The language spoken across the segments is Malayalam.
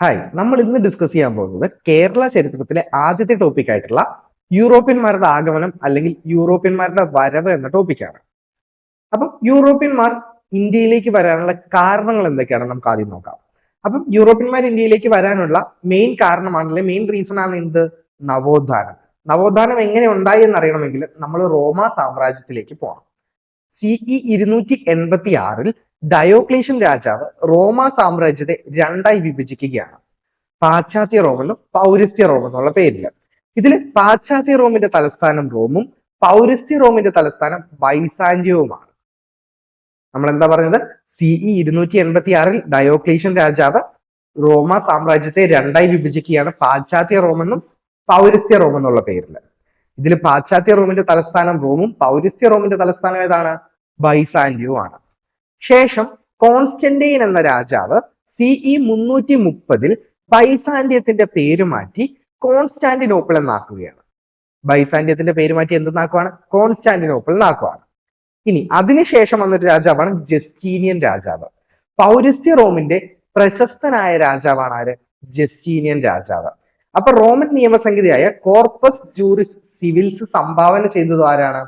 ഹായ് നമ്മൾ ഇന്ന് ഡിസ്കസ് ചെയ്യാൻ പോകുന്നത് കേരള ചരിത്രത്തിലെ ആദ്യത്തെ ടോപ്പിക് ആയിട്ടുള്ള യൂറോപ്യന്മാരുടെ ആഗമനം അല്ലെങ്കിൽ യൂറോപ്യന്മാരുടെ വരവ് എന്ന ടോപ്പിക്കാണ് അപ്പം യൂറോപ്യന്മാർ ഇന്ത്യയിലേക്ക് വരാനുള്ള കാരണങ്ങൾ എന്തൊക്കെയാണ് നമുക്ക് ആദ്യം നോക്കാം. അപ്പം യൂറോപ്യന്മാർ ഇന്ത്യയിലേക്ക് വരാനുള്ള മെയിൻ കാരണമാണല്ലേ മെയിൻ റീസൺ ആണ് എന്ത്? നവോത്ഥാനം. നവോത്ഥാനം എങ്ങനെ ഉണ്ടായി എന്നറിയണമെങ്കിൽ നമ്മൾ റോമ സാമ്രാജ്യത്തിലേക്ക് പോകണം സിഇ ഇരുന്നൂറ്റി എൺപത്തി ആറിൽ ഡയോക്ലേഷ്യൻ രാജാവ് റോമ സാമ്രാജ്യത്തെ രണ്ടായി വിഭജിക്കുകയാണ്. പാശ്ചാത്യ റോമെന്നും പൗരസ്ത്യ റോം എന്നുള്ള പേരിൽ ഇതിൽ പാശ്ചാത്യ റോമിന്റെ തലസ്ഥാനം റോമും പൗരസ്ത്യ റോമിന്റെ തലസ്ഥാനം ബൈസാന്യവുമാണ് നമ്മൾ എന്താ പറഞ്ഞത് സിഇ ഇരുന്നൂറ്റി എൺപത്തി ആറിൽ ഡയോക്ലേഷ്യൻ രാജാവ് റോമ സാമ്രാജ്യത്തെ രണ്ടായി വിഭജിക്കുകയാണ് പാശ്ചാത്യ റോമെന്നും പൗരസ്ത്യ റോം എന്നുള്ള പേരിൽ ഇതിൽ പാശ്ചാത്യ റോമിന്റെ തലസ്ഥാനം റോമും പൗരസ്ത്യ റോമിന്റെ തലസ്ഥാനം ഏതാണ്? ബൈസാന്യവും ആണ് ശേഷം കോൺസ്റ്റന്റൈൻ എന്ന രാജാവ് സിഇ മുന്നൂറ്റി മുപ്പതിൽ ബൈസാന്ത്യത്തിന്റെ പേര് മാറ്റി കോൺസ്റ്റാന്റിനോപ്പിൾ എന്നാക്കുകയാണ്. ബൈസാന്ത്യത്തിന്റെ പേര് മാറ്റി എന്തെന്നാക്കുവാണ് കോൺസ്റ്റാന്റിനോപ്പിൾ എന്നാക്കുവാണ്. ഇനി അതിനുശേഷം വന്നൊരു രാജാവാണ് ജസ്റ്റീനിയൻ രാജാവ്. പൗരസ്ത്യ റോമിന്റെ പ്രശസ്തനായ രാജാവാണ് ആര്? ജസ്റ്റീനിയൻ രാജാവ്. അപ്പൊ റോമൻ നിയമസംഹിതയായ കോർപ്പസ് ജൂറിസ് സിവിൽസ് സംഭാവന ചെയ്തത് ആരാണ്?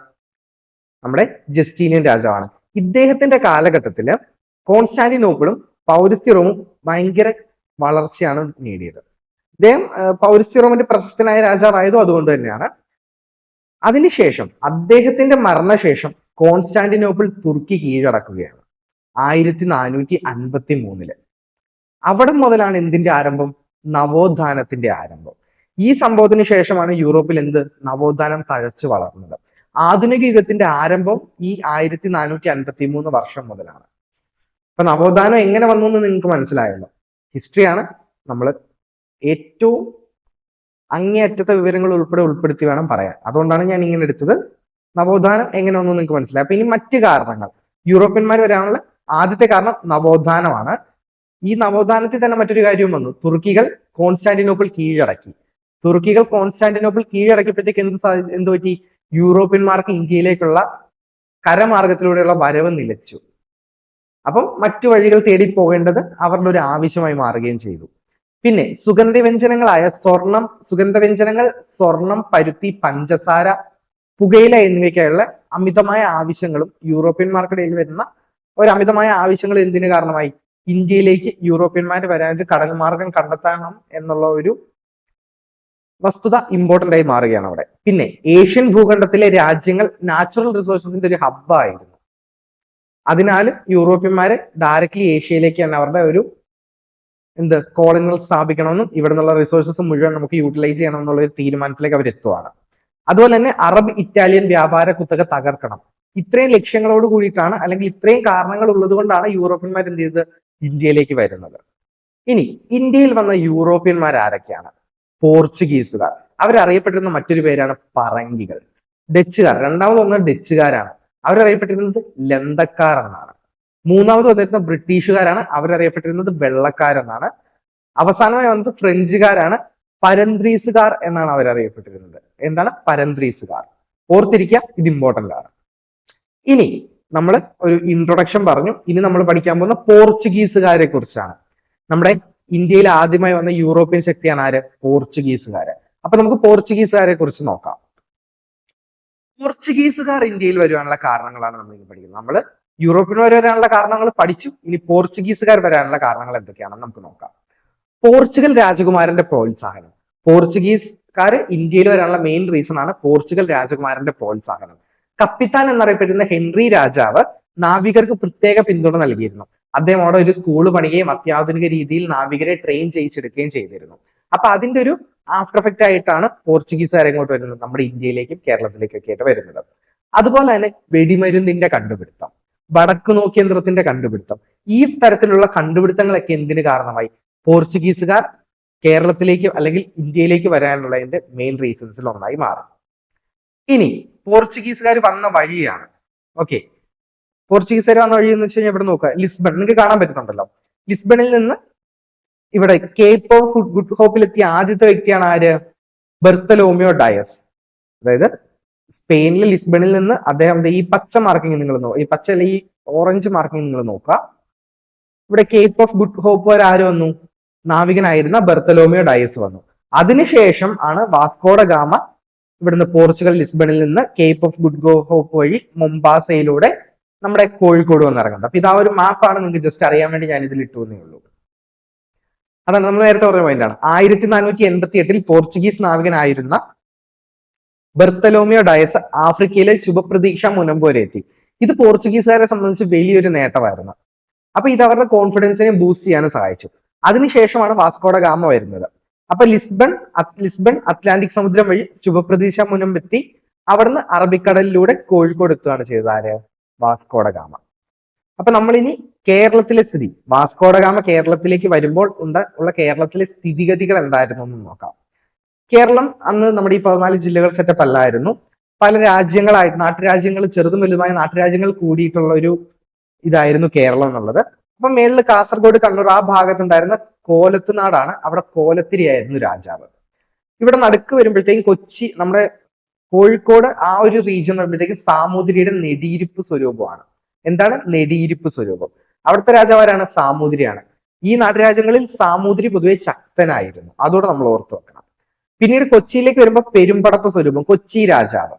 നമ്മുടെ ജസ്റ്റീനിയൻ രാജാവാണ്. ഇദ്ദേഹത്തിന്റെ കാലഘട്ടത്തിൽ കോൺസ്റ്റാന്റിനോപ്പിളും പൗരസ്ത്യ റോമും ഭയങ്കര വളർച്ചയാണ് നേടിയത്. അദ്ദേഹം പൗരസ്ത്യ റോമിന്റെ പ്രശസ്തനായ രാജാവായതും അതുകൊണ്ട് തന്നെയാണ്. അതിനുശേഷം അദ്ദേഹത്തിന്റെ മരണശേഷം കോൺസ്റ്റാന്റിനോപ്പിൾ തുർക്കി കീഴടക്കുകയാണ്. ആയിരത്തി നാനൂറ്റി അൻപത്തി മൂന്നിൽ അവിടെ മുതലാണ് എന്തിന്റെ ആരംഭം? നവോത്ഥാനത്തിന്റെ ആരംഭം. ഈ സംഭവത്തിന് ശേഷമാണ് യൂറോപ്പിൽ എന്ത്? നവോത്ഥാനം തഴച്ചു വളർന്നത്. ആധുനിക യുഗത്തിന്റെ ആരംഭം ഈ ആയിരത്തി നാനൂറ്റി അൻപത്തി മൂന്ന് വർഷം മുതലാണ്. അപ്പൊ നവോത്ഥാനം എങ്ങനെ വന്നു എന്ന് നിങ്ങൾക്ക് മനസ്സിലായല്ലോ. ഹിസ്റ്ററിയാണ് നമ്മൾ ഏറ്റവും അങ്ങേയറ്റത്തെ വിവരങ്ങൾ ഉൾപ്പെടെ ഉൾപ്പെടുത്തി വേണം പറയാൻ. അതുകൊണ്ടാണ് ഞാൻ ഇങ്ങനെ എടുത്തത്. നവോത്ഥാനം എങ്ങനെ വന്നു നിങ്ങൾക്ക് മനസ്സിലായി. അപ്പൊ ഇനി മറ്റ് കാരണങ്ങൾ. യൂറോപ്യന്മാർ വരാനുള്ള ആദ്യത്തെ കാരണം നവോത്ഥാനമാണ്. ഈ നവോത്ഥാനത്തിൽ തന്നെ മറ്റൊരു കാര്യം വന്നു. തുർക്കികൾ കോൺസ്റ്റാന്റിനോപ്പിൾ കീഴടക്കി. തുർക്കികൾ കോൺസ്റ്റാന്റിനോപ്പിൾ കീഴടക്കിയപ്പോഴത്തേക്ക് എന്ത് എന്ത് പറ്റി? യൂറോപ്യന്മാർക്ക് ഇന്ത്യയിലേക്കുള്ള കരമാർഗത്തിലൂടെയുള്ള വരവ് നിലച്ചു. അപ്പം മറ്റു വഴികൾ തേടി പോകേണ്ടത് അവരുടെ ഒരു ആവശ്യമായി മാറുകയും ചെയ്തു. പിന്നെ സുഗന്ധവ്യഞ്ജനങ്ങളായ സ്വർണം സുഗന്ധവ്യഞ്ജനങ്ങൾ സ്വർണം പരുത്തി പഞ്ചസാര പുകയില എന്നിവയ്ക്കായുള്ള അമിതമായ ആവശ്യങ്ങളും യൂറോപ്യന്മാർക്കിടയിൽ വരുന്ന ഒരു അമിതമായ ആവശ്യങ്ങൾ എന്തിനു കാരണമായി? ഇന്ത്യയിലേക്ക് യൂറോപ്യന്മാർ വരാൻ ഒരു കടൽമാർഗം കണ്ടെത്തണം എന്നുള്ള ഒരു വസ്തുത ഇമ്പോർട്ടന്റ് ആയി മാറുകയാണ് അവിടെ. പിന്നെ ഏഷ്യൻ ഭൂഖണ്ഡത്തിലെ രാജ്യങ്ങൾ നാച്ചുറൽ റിസോഴ്സസിന്റെ ഒരു ഹബ്ബായിരുന്നു അതിനാൽ യൂറോപ്യന്മാര് ഡയറക്ട്ലി ഏഷ്യയിലേക്കാണ് അവരുടെ ഒരു എന്ത് കോളനികൾ സ്ഥാപിക്കണമെന്നും ഇവിടെ നിന്നുള്ള റിസോഴ്സസ് മുഴുവൻ നമുക്ക് യൂട്ടിലൈസ് ചെയ്യണം എന്നുള്ള ഒരു തീരുമാനത്തിലേക്ക് അവർ എത്തുവാണ്. അതുപോലെ തന്നെ അറബ് ഇറ്റാലിയൻ വ്യാപാര കുത്തക തകർക്കണം. ഇത്രയും ലക്ഷ്യങ്ങളോട് കൂടിയിട്ടാണ് അല്ലെങ്കിൽ ഇത്രയും കാരണങ്ങൾ ഉള്ളത് കൊണ്ടാണ് യൂറോപ്യന്മാർ എന്ത് ചെയ്തത്? ഇന്ത്യയിലേക്ക് വരുന്നത്. ഇനി ഇന്ത്യയിൽ വന്ന യൂറോപ്യന്മാർ ആരൊക്കെയാണ്? പോർച്ചുഗീസുകാർ. അവരറിയപ്പെട്ടിരുന്ന മറ്റൊരു പേരാണ് പറങ്കികൾ. ഡച്ചുകാർ. രണ്ടാമത് വന്നത് ഡച്ചുകാരാണ്. അവരറിയപ്പെട്ടിരുന്നത് ലന്തക്കാർ എന്നാണ് മൂന്നാമത് വന്നിരുന്ന ബ്രിട്ടീഷുകാരാണ്. അവരറിയപ്പെട്ടിരുന്നത് വെള്ളക്കാരെന്നാണ്. അവസാനമായി വന്നത് ഫ്രഞ്ചുകാരാണ്. പരന്ത്രീസുകാർ എന്നാണ് അവരറിയപ്പെട്ടിരുന്നത്. എന്താണ്? പരന്ത്രീസുകാർ. ഓർത്തിരിക്കുക ഇത് ഇമ്പോർട്ടന്റ് ആണ്. ഇനി നമ്മൾ ഒരു ഇൻട്രൊഡക്ഷൻ പറഞ്ഞു. ഇനി നമ്മൾ പഠിക്കാൻ പോകുന്ന പോർച്ചുഗീസുകാരെ കുറിച്ചാണ് നമ്മുടെ ഇന്ത്യയിൽ ആദ്യമായി വന്ന യൂറോപ്യൻ ശക്തിയാണ് ആര്? പോർച്ചുഗീസുകാര്. അപ്പൊ നമുക്ക് പോർച്ചുഗീസുകാരെ കുറിച്ച് നോക്കാം. പോർച്ചുഗീസുകാർ ഇന്ത്യയിൽ വരുവാനുള്ള കാരണങ്ങളാണ് നമ്മൾ ഇനി പഠിക്കുന്നത്. നമ്മൾ യൂറോപ്യൻ വരാനുള്ള കാരണങ്ങൾ പഠിച്ചു. ഇനി പോർച്ചുഗീസുകാർ വരാനുള്ള കാരണങ്ങൾ എന്തൊക്കെയാണെന്ന് നമുക്ക് നോക്കാം. പോർച്ചുഗൽ രാജകുമാരന്റെ പ്രോത്സാഹനം. പോർച്ചുഗീസുകാർ ഇന്ത്യയിൽ വരാനുള്ള മെയിൻ റീസൺ ആണ് പോർച്ചുഗൽ രാജകുമാരന്റെ പ്രോത്സാഹനം. കപ്പിത്താൻ എന്നറിയപ്പെടുന്ന ഹെൻറി രാജാവ് നാവികർക്ക് പ്രത്യേക പിന്തുണ നൽകിയിരുന്നു. അദ്ദേഹം അവിടെ ഒരു സ്കൂൾ പണിയുകയും അത്യാധുനിക രീതിയിൽ നാവികരെ ട്രെയിൻ ചെയ്യിച്ചെടുക്കുകയും ചെയ്തിരുന്നു. അപ്പൊ അതിന്റെ ഒരു ആഫ്റ്റർ എഫക്റ്റ് ആയിട്ടാണ് പോർച്ചുഗീസുകാർ ഇങ്ങോട്ട് വരുന്നത്. നമ്മുടെ ഇന്ത്യയിലേക്കും കേരളത്തിലേക്കും ഒക്കെ ആയിട്ട് വരുന്നത്. അതുപോലെ തന്നെ വെടിമരുന്നിന്റെ കണ്ടുപിടുത്തം വടക്കു നോക്കിയന്ത്രത്തിന്റെ കണ്ടുപിടുത്തം. ഈ തരത്തിലുള്ള കണ്ടുപിടുത്തങ്ങളൊക്കെ എന്തിന് കാരണമായി? പോർച്ചുഗീസുകാർ കേരളത്തിലേക്ക് അല്ലെങ്കിൽ ഇന്ത്യയിലേക്ക് വരാനുള്ളതിന്റെ മെയിൻ റീസൺസിൽ ഒന്നായി മാറും. ഇനി പോർച്ചുഗീസുകാർ വന്ന വഴിയാണ്. ഓക്കെ പോർച്ചുഗീസുകാർ വന്ന വഴി എന്ന് വെച്ച് കഴിഞ്ഞാൽ ഇവിടെ നോക്കുക. ലിസ്ബൺ നിങ്ങൾക്ക് കാണാൻ പറ്റുന്നുണ്ടല്ലോ. ലിസ്ബണിൽ നിന്ന് ഇവിടെ കേപ്പ് ഓഫ് ഗുഡ് ഹോപ്പിൽ എത്തിയ ആദ്യത്തെ വ്യക്തിയാണ് ആര്? Bartholomew Dias. അതായത് സ്പെയിനിലെ ലിസ്ബണിൽ നിന്ന് അദ്ദേഹം ഈ പച്ച മാർക്കിംഗ് നിങ്ങൾ നോക്കുക ഈ പച്ച അല്ലെങ്കിൽ ഈ ഓറഞ്ച് മാർക്കിംഗ് നിങ്ങൾ നോക്കുക. ഇവിടെ കേപ്പ് ഓഫ് ഗുഡ് ഹോപ്പ് വരെ ആര് വന്നു? നാവികനായിരുന്ന ബെർത്തലോമിയോ ഡയസ് വന്നു. അതിനുശേഷം ആണ് വാസ്കോഡ ഗാമ ഇവിടുന്ന് പോർച്ചുഗൽ ലിസ്ബണിൽ നിന്ന് കേപ്പ് ഓഫ് ഗുഡ് ഹോപ്പ് വഴി മൊംബാസയിലൂടെ നമ്മുടെ കോഴിക്കോട് വന്നിറങ്ങുന്നത് അപ്പൊ ഇതാ ഒരു മാപ്പാണ് നിങ്ങൾക്ക് ജസ്റ്റ് അറിയാൻ വേണ്ടി ഞാൻ ഇതിൽ ഇട്ടു എന്നേ ഉള്ളൂ. അതാണ് നമ്മൾ നേരത്തെ പറഞ്ഞ പോയിന്റാണ് ആയിരത്തി നാനൂറ്റി എൺപത്തി എട്ടിൽ പോർച്ചുഗീസ് നാവികനായിരുന്ന ബെർത്തലോമിയോ ഡയസ് ആഫ്രിക്കയിലെ ശുഭപ്രതീക്ഷ മുനമ്പ് എത്തി. ഇത് പോർച്ചുഗീസുകാരെ സംബന്ധിച്ച് വലിയൊരു നേട്ടമായിരുന്നു. അപ്പൊ ഇത് അവരുടെ കോൺഫിഡൻസിനെ ബൂസ്റ്റ് ചെയ്യാനും സഹായിച്ചു. അതിനുശേഷമാണ് വാസ്കോഡ ഗാമ വരുന്നത്. അപ്പൊ ലിസ്ബൺ ലിസ്ബൺ അറ്റ്ലാന്റിക് സമുദ്രം വഴി ശുഭപ്രതീക്ഷ മുനമ്പെത്തി അവിടുന്ന് അറബിക്കടലിലൂടെ കോഴിക്കോട് എത്തുകയാണ് ചെയ്തത്. ആര്? Vasco da Gama. അപ്പൊ നമ്മളിനി കേരളത്തിലെ സ്ഥിതി. വാസ്കോഡ ഗാമ കേരളത്തിലേക്ക് വരുമ്പോൾ ഉണ്ട് ഉള്ള കേരളത്തിലെ സ്ഥിതിഗതികൾ എന്തായിരുന്നു എന്ന് നോക്കാം. കേരളം അന്ന് നമ്മുടെ ഈ പതിനാല് ജില്ലകൾ സെറ്റപ്പ് അല്ലായിരുന്നു. പല രാജ്യങ്ങളായിട്ട് നാട്ടുരാജ്യങ്ങൾ ചെറുതും വലുതുമായ നാട്ടുരാജ്യങ്ങൾ കൂടിയിട്ടുള്ള ഒരു ഇതായിരുന്നു കേരളം എന്നുള്ളത്. അപ്പൊ മേളിൽ കാസർഗോഡ് കണ്ണൂർ ആ ഭാഗത്തുണ്ടായിരുന്ന കോലത്തുനാടാണ്. അവിടെ കോലത്തിരി ആയിരുന്നു രാജാവ്. ഇവിടെ നടുക്ക് വരുമ്പോഴത്തേക്കും കൊച്ചി നമ്മുടെ കോഴിക്കോട് ആ ഒരു റീജിയൻ പറയുമ്പോഴത്തേക്ക് സാമൂതിരിയുടെ നെടിയിരിപ്പ് സ്വരൂപമാണ്. എന്താണ്? നെടിയിരിപ്പ് സ്വരൂപം. അവിടുത്തെ രാജാവാരാണ് സാമൂതിരിയാണ്. ഈ നാട്ടുരാജ്യങ്ങളിൽ സാമൂതിരി പൊതുവെ ശക്തനായിരുന്നു. അതോടെ നമ്മൾ ഓർത്തു വെക്കണം. പിന്നീട് കൊച്ചിയിലേക്ക് വരുമ്പോൾ പെരുമ്പടപ്പ് സ്വരൂപം കൊച്ചി രാജാവ്.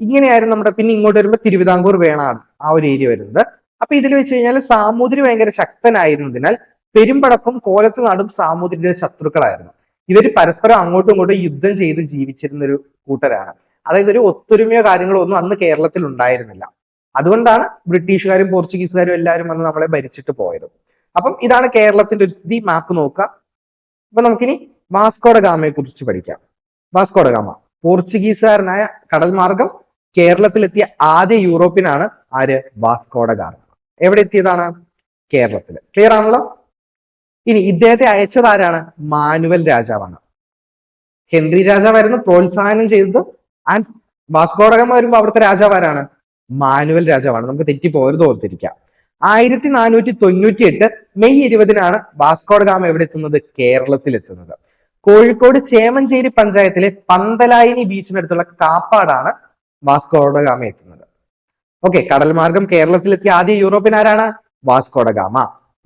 ഇങ്ങനെയായിരുന്നു നമ്മുടെ പിന്നെ ഇങ്ങോട്ട് വരുമ്പോൾ തിരുവിതാംകൂർ വേണാണ് ആ ഒരു ഏരിയ വരുന്നത്. അപ്പൊ ഇതിൽ വെച്ച് കഴിഞ്ഞാൽ സാമൂതിരി ഭയങ്കര ശക്തനായിരുന്നതിനാൽ പെരുമ്പടപ്പും കോലത്തുനാടും സാമൂതിരിയുടെ ശത്രുക്കളായിരുന്നു. ഇവർ പരസ്പരം അങ്ങോട്ടും ഇങ്ങോട്ടും യുദ്ധം ചെയ്ത് ജീവിച്ചിരുന്ന ഒരു കൂട്ടരാണ്. അതായത് ഒരു ഒത്തൊരുമയോ കാര്യങ്ങളോ ഒന്നും അന്ന് കേരളത്തിൽ ഉണ്ടായിരുന്നില്ല. അതുകൊണ്ടാണ് ബ്രിട്ടീഷുകാരും പോർച്ചുഗീസുകാരും എല്ലാവരും വന്ന് നമ്മളെ ഭരിച്ചിട്ട് പോയത്. അപ്പം ഇതാണ് കേരളത്തിന്റെ ഒരു സ്ഥിതി മാപ്പ് നോക്കുക. അപ്പൊ നമുക്കിനി വാസ്കോഡ ഗാമയെ കുറിച്ച് പഠിക്കാം. വാസ്കോഡ ഗാമ പോർച്ചുഗീസുകാരനായ കടൽ മാർഗം കേരളത്തിലെത്തിയ ആദ്യ യൂറോപ്യനാണ് ആര്? Vasco da Gama. എവിടെ എത്തിയതാണ്? കേരളത്തിൽ ക്ലിയർ ആണല്ലോ? ഇനി ഇദ്ദേഹത്തെ അയച്ചത് ആരാണ്? മാനുവൽ രാജാവാണ്. ഹെൻറി രാജാവായിരുന്നു പ്രോത്സാഹനം ചെയ്തത് ആൻഡ് വാസ്കോടകം വരുമ്പോൾ അവിടുത്തെ രാജാവാരാണ്? മാനുവൽ രാജാവാണ്. നമുക്ക് തെറ്റിപ്പോകരുത് ഓർത്തിരിക്കാം ആയിരത്തി നാനൂറ്റി തൊണ്ണൂറ്റി എട്ട് മെയ് ഇരുപതിനാണ് വാസ്കോടകാമ എവിടെ എത്തുന്നത്? കേരളത്തിൽ എത്തുന്നത് കോഴിക്കോട് ചേമഞ്ചേരി പഞ്ചായത്തിലെ പന്തലായിനി ബീച്ചിനടുത്തുള്ള കാപ്പാടാണ് വാസ്കോടകാമ എത്തുന്നത്. ഓക്കെ കടൽ മാർഗം കേരളത്തിലെത്തിയ ആദ്യ യൂറോപ്യൻ ആരാണ്? വാസ്കോടകാമ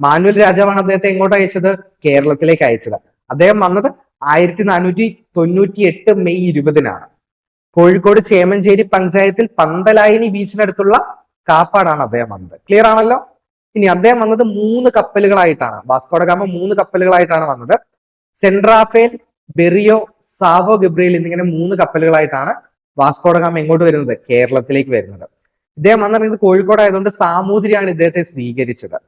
മാനുവൽ രാജാവാണ് അദ്ദേഹത്തെ എങ്ങോട്ട് അയച്ചത്? കേരളത്തിലേക്ക് അയച്ചത്. അദ്ദേഹം വന്നത് ആയിരത്തി നാനൂറ്റി തൊണ്ണൂറ്റി എട്ട് മെയ് ഇരുപതിനാണ്. കോഴിക്കോട് ചേമഞ്ചേരി പഞ്ചായത്തിൽ പന്തലായനി ബീച്ചിനടുത്തുള്ള കാപ്പാടാണ് അദ്ദേഹം വന്നത്. ക്ലിയർ ആണല്ലോ? ഇനി അദ്ദേഹം വന്നത് മൂന്ന് കപ്പലുകളായിട്ടാണ്. വാസ്കോഡ ഗാമ മൂന്ന് കപ്പലുകളായിട്ടാണ് വന്നത്. സെൻട്രാഫേൽ ബെറിയോ സാവോ ഗബ്രിയൽ എന്നിങ്ങനെ മൂന്ന് കപ്പലുകളായിട്ടാണ് വാസ്കോഡ ഗാമ എങ്ങോട്ട് വരുന്നത് കേരളത്തിലേക്ക് വരുന്നത്. ഇദ്ദേഹം വന്നിറങ്ങിയത് കോഴിക്കോട് ആയതുകൊണ്ട് സാമൂതിരിയാണ് ഇദ്ദേഹത്തെ സ്വീകരിച്ചത്.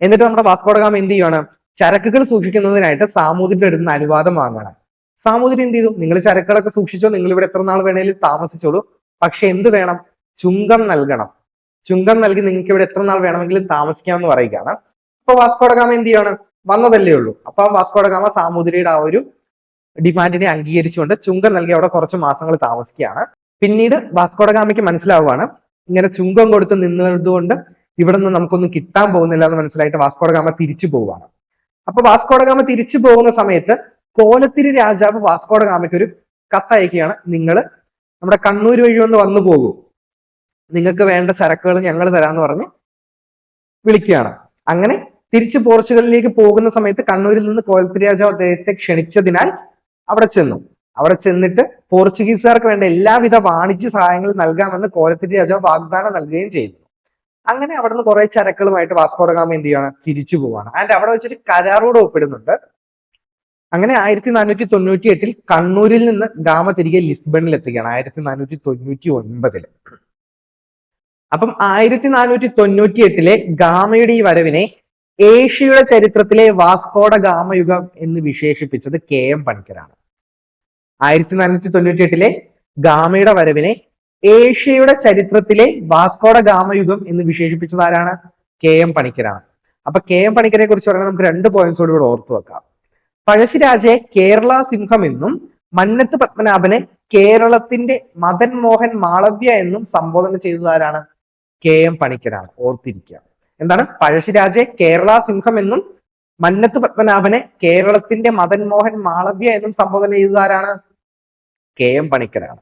എന്നിട്ട് നമ്മുടെ വാസ്കോഡ ഗാമ എന്ത് ചെയ്യുകയാണ് ചരക്കുകൾ സൂക്ഷിക്കുന്നതിനായിട്ട് സാമൂതിരിയുടെ അടുത്ത് അനുവാദം വാങ്ങണം സാമൂതിരി എന്ത് ചെയ്തു? നിങ്ങൾ ചരക്കുകളൊക്കെ സൂക്ഷിച്ചോ? നിങ്ങൾ ഇവിടെ എത്ര നാൾ വേണേലും താമസിച്ചോളൂ. പക്ഷെ എന്ത് വേണം? ചുങ്കം നൽകണം. ചുങ്കം നൽകി നിങ്ങൾക്ക് ഇവിടെ എത്ര നാൾ വേണമെങ്കിലും താമസിക്കാം എന്ന് പറയുകയാണ്. അപ്പൊ വാസ്കോഡഗാമ എന്ത് ചെയ്യാണ്? വന്നതല്ലേ ഉള്ളൂ. അപ്പൊ ആ വാസ്കോടകാമ സാമൂതിരിയുടെ ആ ഒരു ഡിമാൻഡിനെ അംഗീകരിച്ചുകൊണ്ട് ചുങ്കം നൽകി അവിടെ കുറച്ച് മാസങ്ങൾ താമസിക്കുകയാണ്. പിന്നീട് വാസ്കോഡഗാമയ്ക്ക് മനസ്സിലാവുകയാണ്. ഇങ്ങനെ ചുങ്കം കൊടുത്ത് നിന്നതുകൊണ്ട് ഇവിടെ നിന്ന് നമുക്കൊന്നും കിട്ടാൻ പോകുന്നില്ല എന്ന് മനസ്സിലായിട്ട് വാസ്കോഡഗാമ തിരിച്ചു പോവുകയാണ്. അപ്പൊ വാസ്കോഡഗാമ തിരിച്ചു പോകുന്ന സമയത്ത് കോലത്തിരി രാജാവ് വാസ്കോഡ ഗാമയ്ക്ക് ഒരു കത്തയക്കുകയാണ് നിങ്ങൾ നമ്മുടെ കണ്ണൂർ വഴി ഒന്ന് വന്നു പോകൂ. നിങ്ങൾക്ക് വേണ്ട ചരക്കുകൾ ഞങ്ങൾ തരാന്ന് പറഞ്ഞ് വിളിക്കുകയാണ്. അങ്ങനെ തിരിച്ച് പോർച്ചുഗലിലേക്ക് പോകുന്ന സമയത്ത് കണ്ണൂരിൽ നിന്ന് കോലത്തിരി രാജാവ് അദ്ദേഹത്തെ ക്ഷണിച്ചതിനാൽ അവിടെ ചെന്നു. അവിടെ ചെന്നിട്ട് പോർച്ചുഗീസുകാർക്ക് വേണ്ട എല്ലാവിധ വാണിജ്യ സഹായങ്ങളും നൽകാമെന്ന് കോലത്തിരി രാജാവ് വാഗ്ദാനം നൽകുകയും ചെയ്തു. അങ്ങനെ അവിടുന്ന് കുറെ ചരക്കുകളുമായിട്ട് വാസ്കോഡ ഗാമ എന്ത് ചെയ്യാണ് തിരിച്ചു പോവാണ്. ആൻഡ് അവിടെ വെച്ചിട്ട് കരാറോട് ഒപ്പിടുന്നുണ്ട്. അങ്ങനെ ആയിരത്തി നാനൂറ്റി തൊണ്ണൂറ്റി എട്ടിൽ കണ്ണൂരിൽ നിന്ന് ഗാമ തിരികെ ലിസ്ബണിൽ എത്തുകയാണ് ആയിരത്തി നാനൂറ്റി തൊണ്ണൂറ്റി ഒൻപതിൽ അപ്പം ആയിരത്തി നാനൂറ്റി തൊണ്ണൂറ്റി എട്ടിലെ ഗാമയുടെ ഈ വരവിനെ ഏഷ്യയുടെ ചരിത്രത്തിലെ വാസ്കോഡ ഗാമയുഗം എന്ന് വിശേഷിപ്പിച്ചത് കെ എം പണിക്കരാണ്. ആയിരത്തി നാനൂറ്റി തൊണ്ണൂറ്റി എട്ടിലെ ഗാമയുടെ വരവിനെ ഏഷ്യയുടെ ചരിത്രത്തിലെ വാസ്കോഡ ഗാമയുഗം എന്ന് വിശേഷിപ്പിച്ചത് ആരാണ്? കെ എം പണിക്കരാണ്. അപ്പൊ കെ എം പണിക്കരെ കുറിച്ച് പറയുന്നത് നമുക്ക് രണ്ട് പോയിന്റ്സോട് കൂടെ ഓർത്തു വെക്കാം. പഴശ്ശിരാജയെ കേരള സിംഹം എന്നും മന്നത്ത് പത്മനാഭനെ കേരളത്തിന്റെ മദൻ മോഹൻ മാളവ്യ എന്നും സംബോധന ചെയ്തത് ആരാണ് കെ എം പണിക്കരാണ്. ഓർത്തിരിക്കുക. എന്താണ്? പഴശ്ശിരാജയെ കേരള സിംഹം എന്നും മന്നത്ത് പത്മനാഭനെ കേരളത്തിന്റെ മദൻ മോഹൻ മാളവ്യ എന്നും സംബോധന ചെയ്തത് ആരാണ് കെ എം പണിക്കരാണ്.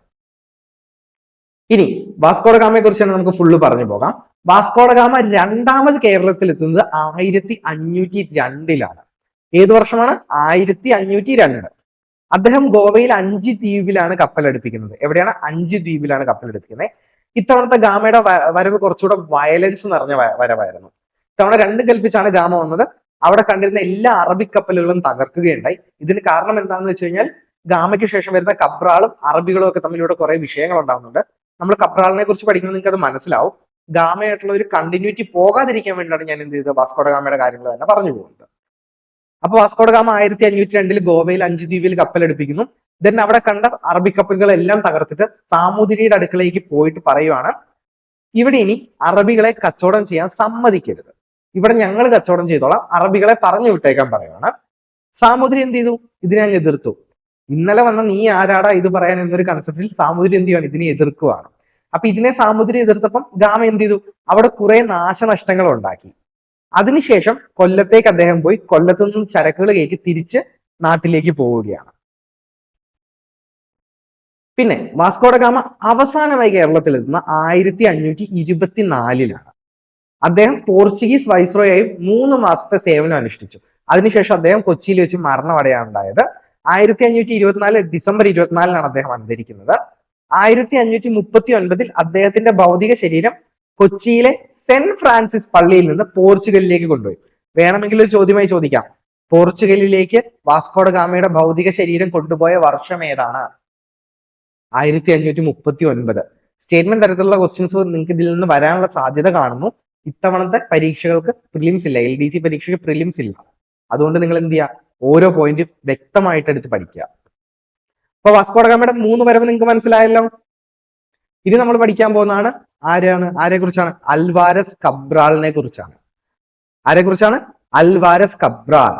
ഇനി വാസ്കോഡ ഗാമയെ കുറിച്ചാണ് നമുക്ക് ഫുള്ള് പറഞ്ഞു പോകാം. വാസ്കോഡ ഗാമ രണ്ടാമത് കേരളത്തിൽ എത്തുന്നത് ആയിരത്തി അഞ്ഞൂറ്റി രണ്ടിലാണ്. ഏത് വർഷമാണ്? ആയിരത്തി അഞ്ഞൂറ്റി രണ്ട് അദ്ദേഹം ഗോവയിൽ അഞ്ച് ദ്വീപിലാണ് കപ്പലടുപ്പിക്കുന്നത്. എവിടെയാണ്? അഞ്ച് ദ്വീപിലാണ് കപ്പലടുപ്പിക്കുന്നത്. ഇത്തവണത്തെ ഗാമയുടെ വരവ് കുറച്ചുകൂടെ വയലൻസ് നിറഞ്ഞ വരവായിരുന്നു. ഇത്തവണ രണ്ടും കൽപ്പിച്ചാണ് ഗാമ വന്നത്. അവിടെ കണ്ടിരുന്ന എല്ലാ അറബിക് കപ്പലുകളും തകർക്കുകയുണ്ടായി. ഇതിന് കാരണം എന്താണെന്ന് വെച്ച് കഴിഞ്ഞാൽ ഗാമയ്ക്ക് ശേഷം വരുന്ന കബ്രാളും അറബികളും ഒക്കെ തമ്മിൽ ഇവിടെ കുറെ വിഷയങ്ങൾ ഉണ്ടാകുന്നുണ്ട് നമ്മൾ കബ്രാളിനെ കുറിച്ച് പഠിക്കുമ്പോൾ നിങ്ങൾക്ക് അത് മനസ്സിലാവും. ഗാമയായിട്ടുള്ള ഒരു കണ്ടിന്യൂറ്റി പോകാതിരിക്കാൻ വേണ്ടിയാണ് ഞാൻ എന്ത് ചെയ്തത്? വാസ്കോഡ ഗാമയുടെ കാര്യങ്ങൾ തന്നെ പറഞ്ഞു പോകുന്നത്. അപ്പൊ വാസ്കോഡഗാമ ആയിരത്തി അഞ്ഞൂറ്റി രണ്ടിൽ ഗോവയിൽ അഞ്ച് ദ്വീപിൽ കപ്പലെടുപ്പിക്കുന്നു. ദെൻ അവിടെ കണ്ട അറബിക്കപ്പലുകളെല്ലാം തകർത്തിട്ട് സാമൂതിരിയുടെ അടുക്കളയിലേക്ക് പോയിട്ട് പറയുവാണ് ഇവിടെ ഇനി അറബികളെ കച്ചവടം ചെയ്യാൻ സമ്മതിക്കരുത്. ഇവിടെ ഞങ്ങൾ കച്ചവടം ചെയ്തോളാം അറബികളെ പറഞ്ഞു വിട്ടേക്കാൻ പറയുവാണ്. സാമൂതിരി എന്ത് ചെയ്തു? ഇതിനെ അങ്ങ് എതിർത്തു. ഇന്നലെ വന്ന നീ ആരാടാ ഇത് പറയാൻ എന്നൊരു കൺസെപ്റ്റിൽ സാമൂതിരി എന്ത് ചെയ്യുവാണ്? ഇതിനെ എതിർക്കുവാണ്. അപ്പൊ ഇതിനെ സാമൂതിരി എതിർത്തപ്പം ഗാമ എന്ത് ചെയ്തു? അവിടെ കുറെ നാശനഷ്ടങ്ങൾ ഉണ്ടാക്കി. അതിനുശേഷം കൊല്ലത്തേക്ക് അദ്ദേഹം പോയി കൊല്ലത്തു നിന്നും ചരക്കുകൾ കയറ്റി തിരിച്ച് നാട്ടിലേക്ക് പോവുകയാണ്. പിന്നെ വാസ്കോഡ ഗാമ അവസാനമായി കേരളത്തിൽ എത്തുന്ന ആയിരത്തി അഞ്ഞൂറ്റി ഇരുപത്തിനാലിലാണ് അദ്ദേഹം പോർച്ചുഗീസ് വൈസ്രോയായി മൂന്ന് മാസത്തെ സേവനം അനുഷ്ഠിച്ചു. അതിനുശേഷം അദ്ദേഹം കൊച്ചിയിൽ വെച്ച് മരണമടയാണ് ഉണ്ടായത് ആയിരത്തി അഞ്ഞൂറ്റി ഇരുപത്തിനാല് ഡിസംബർ ഇരുപത്തിനാലിനാണ് അദ്ദേഹം അന്തരിക്കുന്നത്. ആയിരത്തി അഞ്ഞൂറ്റി മുപ്പത്തി ഒൻപതിൽ അദ്ദേഹത്തിന്റെ ഭൗതിക ശരീരം കൊച്ചിയിലെ സെന്റ് ഫ്രാൻസിസ് പള്ളിയിൽ നിന്ന് പോർച്ചുഗലിലേക്ക് കൊണ്ടുപോയി. വേണമെങ്കിൽ ഒരു ചോദ്യമായി ചോദിക്കാം. പോർച്ചുഗലിലേക്ക് വാസ്കോഡ ഗാമയുടെ ഭൗതിക ശരീരം കൊണ്ടുപോയ വർഷം ഏതാണ്? ആയിരത്തി അഞ്ഞൂറ്റി മുപ്പത്തി ഒൻപത് സ്റ്റേറ്റ്മെന്റ് തരത്തിലുള്ള ക്വസ്റ്റ്യൻസ് നിങ്ങൾക്ക് ഇതിൽ നിന്ന് വരാനുള്ള സാധ്യത കാണുന്നു. ഇത്തവണത്തെ പരീക്ഷകൾക്ക് പ്രിലിംസ് ഇല്ല. എൽ ഡി സി പരീക്ഷയ്ക്ക് പ്രിലിംസ് ഇല്ല. അതുകൊണ്ട് നിങ്ങൾ എന്ത് ചെയ്യുക ഓരോ പോയിന്റും വ്യക്തമായിട്ട് എടുത്ത് പഠിക്കുക. അപ്പൊ വാസ്കോഡ ഗാമയുടെ മൂന്ന് വരവ് നിങ്ങൾക്ക് മനസ്സിലായല്ലോ? ഇനി നമ്മൾ പഠിക്കാൻ പോകുന്നതാണ് ആരെയാണ്? ആരെ കുറിച്ചാണ് അൽവാരസ് കബ്രാളിനെ കുറിച്ചാണ്. ആരെ കുറിച്ചാണ് അൽവാരസ് കബ്രാൾ.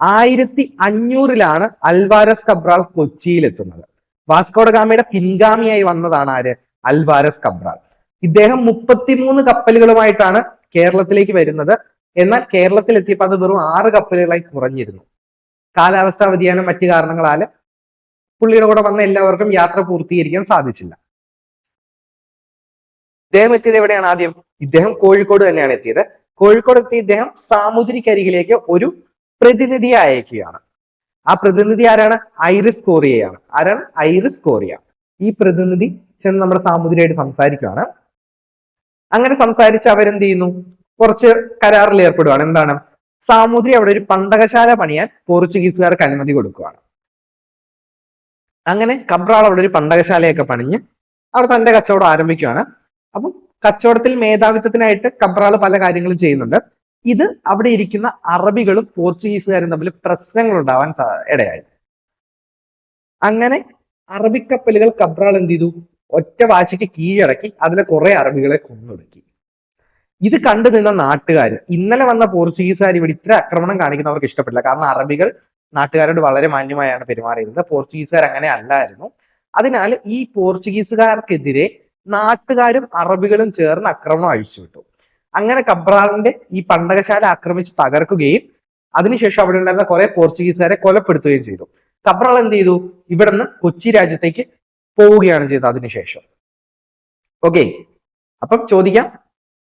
ആയിരത്തി അഞ്ഞൂറിലാണ് അൽവാരസ് കബ്രാൾ കൊച്ചിയിൽ എത്തുന്നത് വാസ്കോഡ ഗാമയുടെ പിൻഗാമിയായി വന്നതാണ് ആര്? Alvares Cabral. ഇദ്ദേഹം മുപ്പത്തിമൂന്ന് കപ്പലുകളുമായിട്ടാണ് കേരളത്തിലേക്ക് വരുന്നത്. എന്നാൽ കേരളത്തിൽ എത്തിയപ്പോൾ അത് വെറും ആറ് കപ്പലുകളായി കുറഞ്ഞിരുന്നു. കാലാവസ്ഥാ വ്യതിയാനം മറ്റു കാരണങ്ങളാൽ പുള്ളിയുടെ കൂടെ വന്ന എല്ലാവർക്കും യാത്ര പൂർത്തീകരിക്കാൻ സാധിച്ചില്ല. ഇദ്ദേഹം എത്തിയത് എവിടെയാണ് ആദ്യം? ഇദ്ദേഹം കോഴിക്കോട് തന്നെയാണ് എത്തിയത്. കോഴിക്കോട് എത്തിയ ഇദ്ദേഹം സാമുദ്രിക്കരികിലേക്ക് ഒരു പ്രതിനിധിയെ അയക്കുകയാണ്. ആ പ്രതിനിധി ആരാണ്? ഐറിസ് കോറിയയാണ്. ആരാണ്? Aires Correia. ഈ പ്രതിനിധി ചെന്ന് നമ്മുടെ സാമുദ്രിയായിട്ട് സംസാരിക്കുകയാണ് അങ്ങനെ സംസാരിച്ച് അവരെന്ത് ചെയ്യുന്നു? കുറച്ച് കരാറിൽ ഏർപ്പെടുകയാണ് എന്താണ്? സാമുദ്രി അവിടെ ഒരു പണ്ടകശാല പണിയാൻ പോർച്ചുഗീസുകാർക്ക് അനുമതി കൊടുക്കുകയാണ് അങ്ങനെ കബ്രാൾ അവിടെ ഒരു പണ്ടകശാലയൊക്കെ പണിഞ്ഞ് അവിടെ തന്റെ കച്ചവടം ആരംഭിക്കുകയാണ് അപ്പം കച്ചവടത്തിൽ മേധാവിത്വത്തിനായിട്ട് കബ്രാൾ പല കാര്യങ്ങളും ചെയ്യുന്നുണ്ട്. ഇത് അവിടെ ഇരിക്കുന്ന അറബികളും പോർച്ചുഗീസുകാരും തമ്മിൽ പ്രശ്നങ്ങൾ ഉണ്ടാവാൻ ഇടയായി. അങ്ങനെ അറബിക്കപ്പലുകൾ കബ്രാൾ എന്ത് ചെയ്തു? ഒറ്റ വാശിക്ക് കീഴടക്കി അതിലെ കുറെ അറബികളെ കൊന്നൊടുക്കി. ഇത് കണ്ടു നിന്ന നാട്ടുകാർ ഇന്നലെ വന്ന പോർച്ചുഗീസുകാർ ഇവിടെ ഇത്ര ആക്രമണം കാണിക്കുന്നവർക്ക് ഇഷ്ടപ്പെട്ടില്ല. കാരണം അറബികൾ നാട്ടുകാരോട് വളരെ മാന്യമായാണ് പെരുമാറിയിരുന്നത്. പോർച്ചുഗീസുകാർ അങ്ങനെ അല്ലായിരുന്നു. അതിനാൽ ഈ പോർച്ചുഗീസുകാർക്കെതിരെ നാട്ടുകാരും അറബികളും ചേർന്ന് ആക്രമണം അഴിച്ചുവിട്ടു അങ്ങനെ കബ്രാളിന്റെ ഈ പണ്ടകശാല ആക്രമിച്ച് തകർക്കുകയും അതിനുശേഷം അവിടെ ഉണ്ടായിരുന്ന കുറെ പോർച്ചുഗീസുകാരെ കൊലപ്പെടുത്തുകയും ചെയ്തു. കബ്രാൾ എന്ത് ചെയ്തു? ഇവിടുന്ന് കൊച്ചി രാജ്യത്തേക്ക് പോവുകയാണ് ചെയ്തത് അതിനുശേഷം. ഓക്കെ അപ്പം ചോദിക്കാം.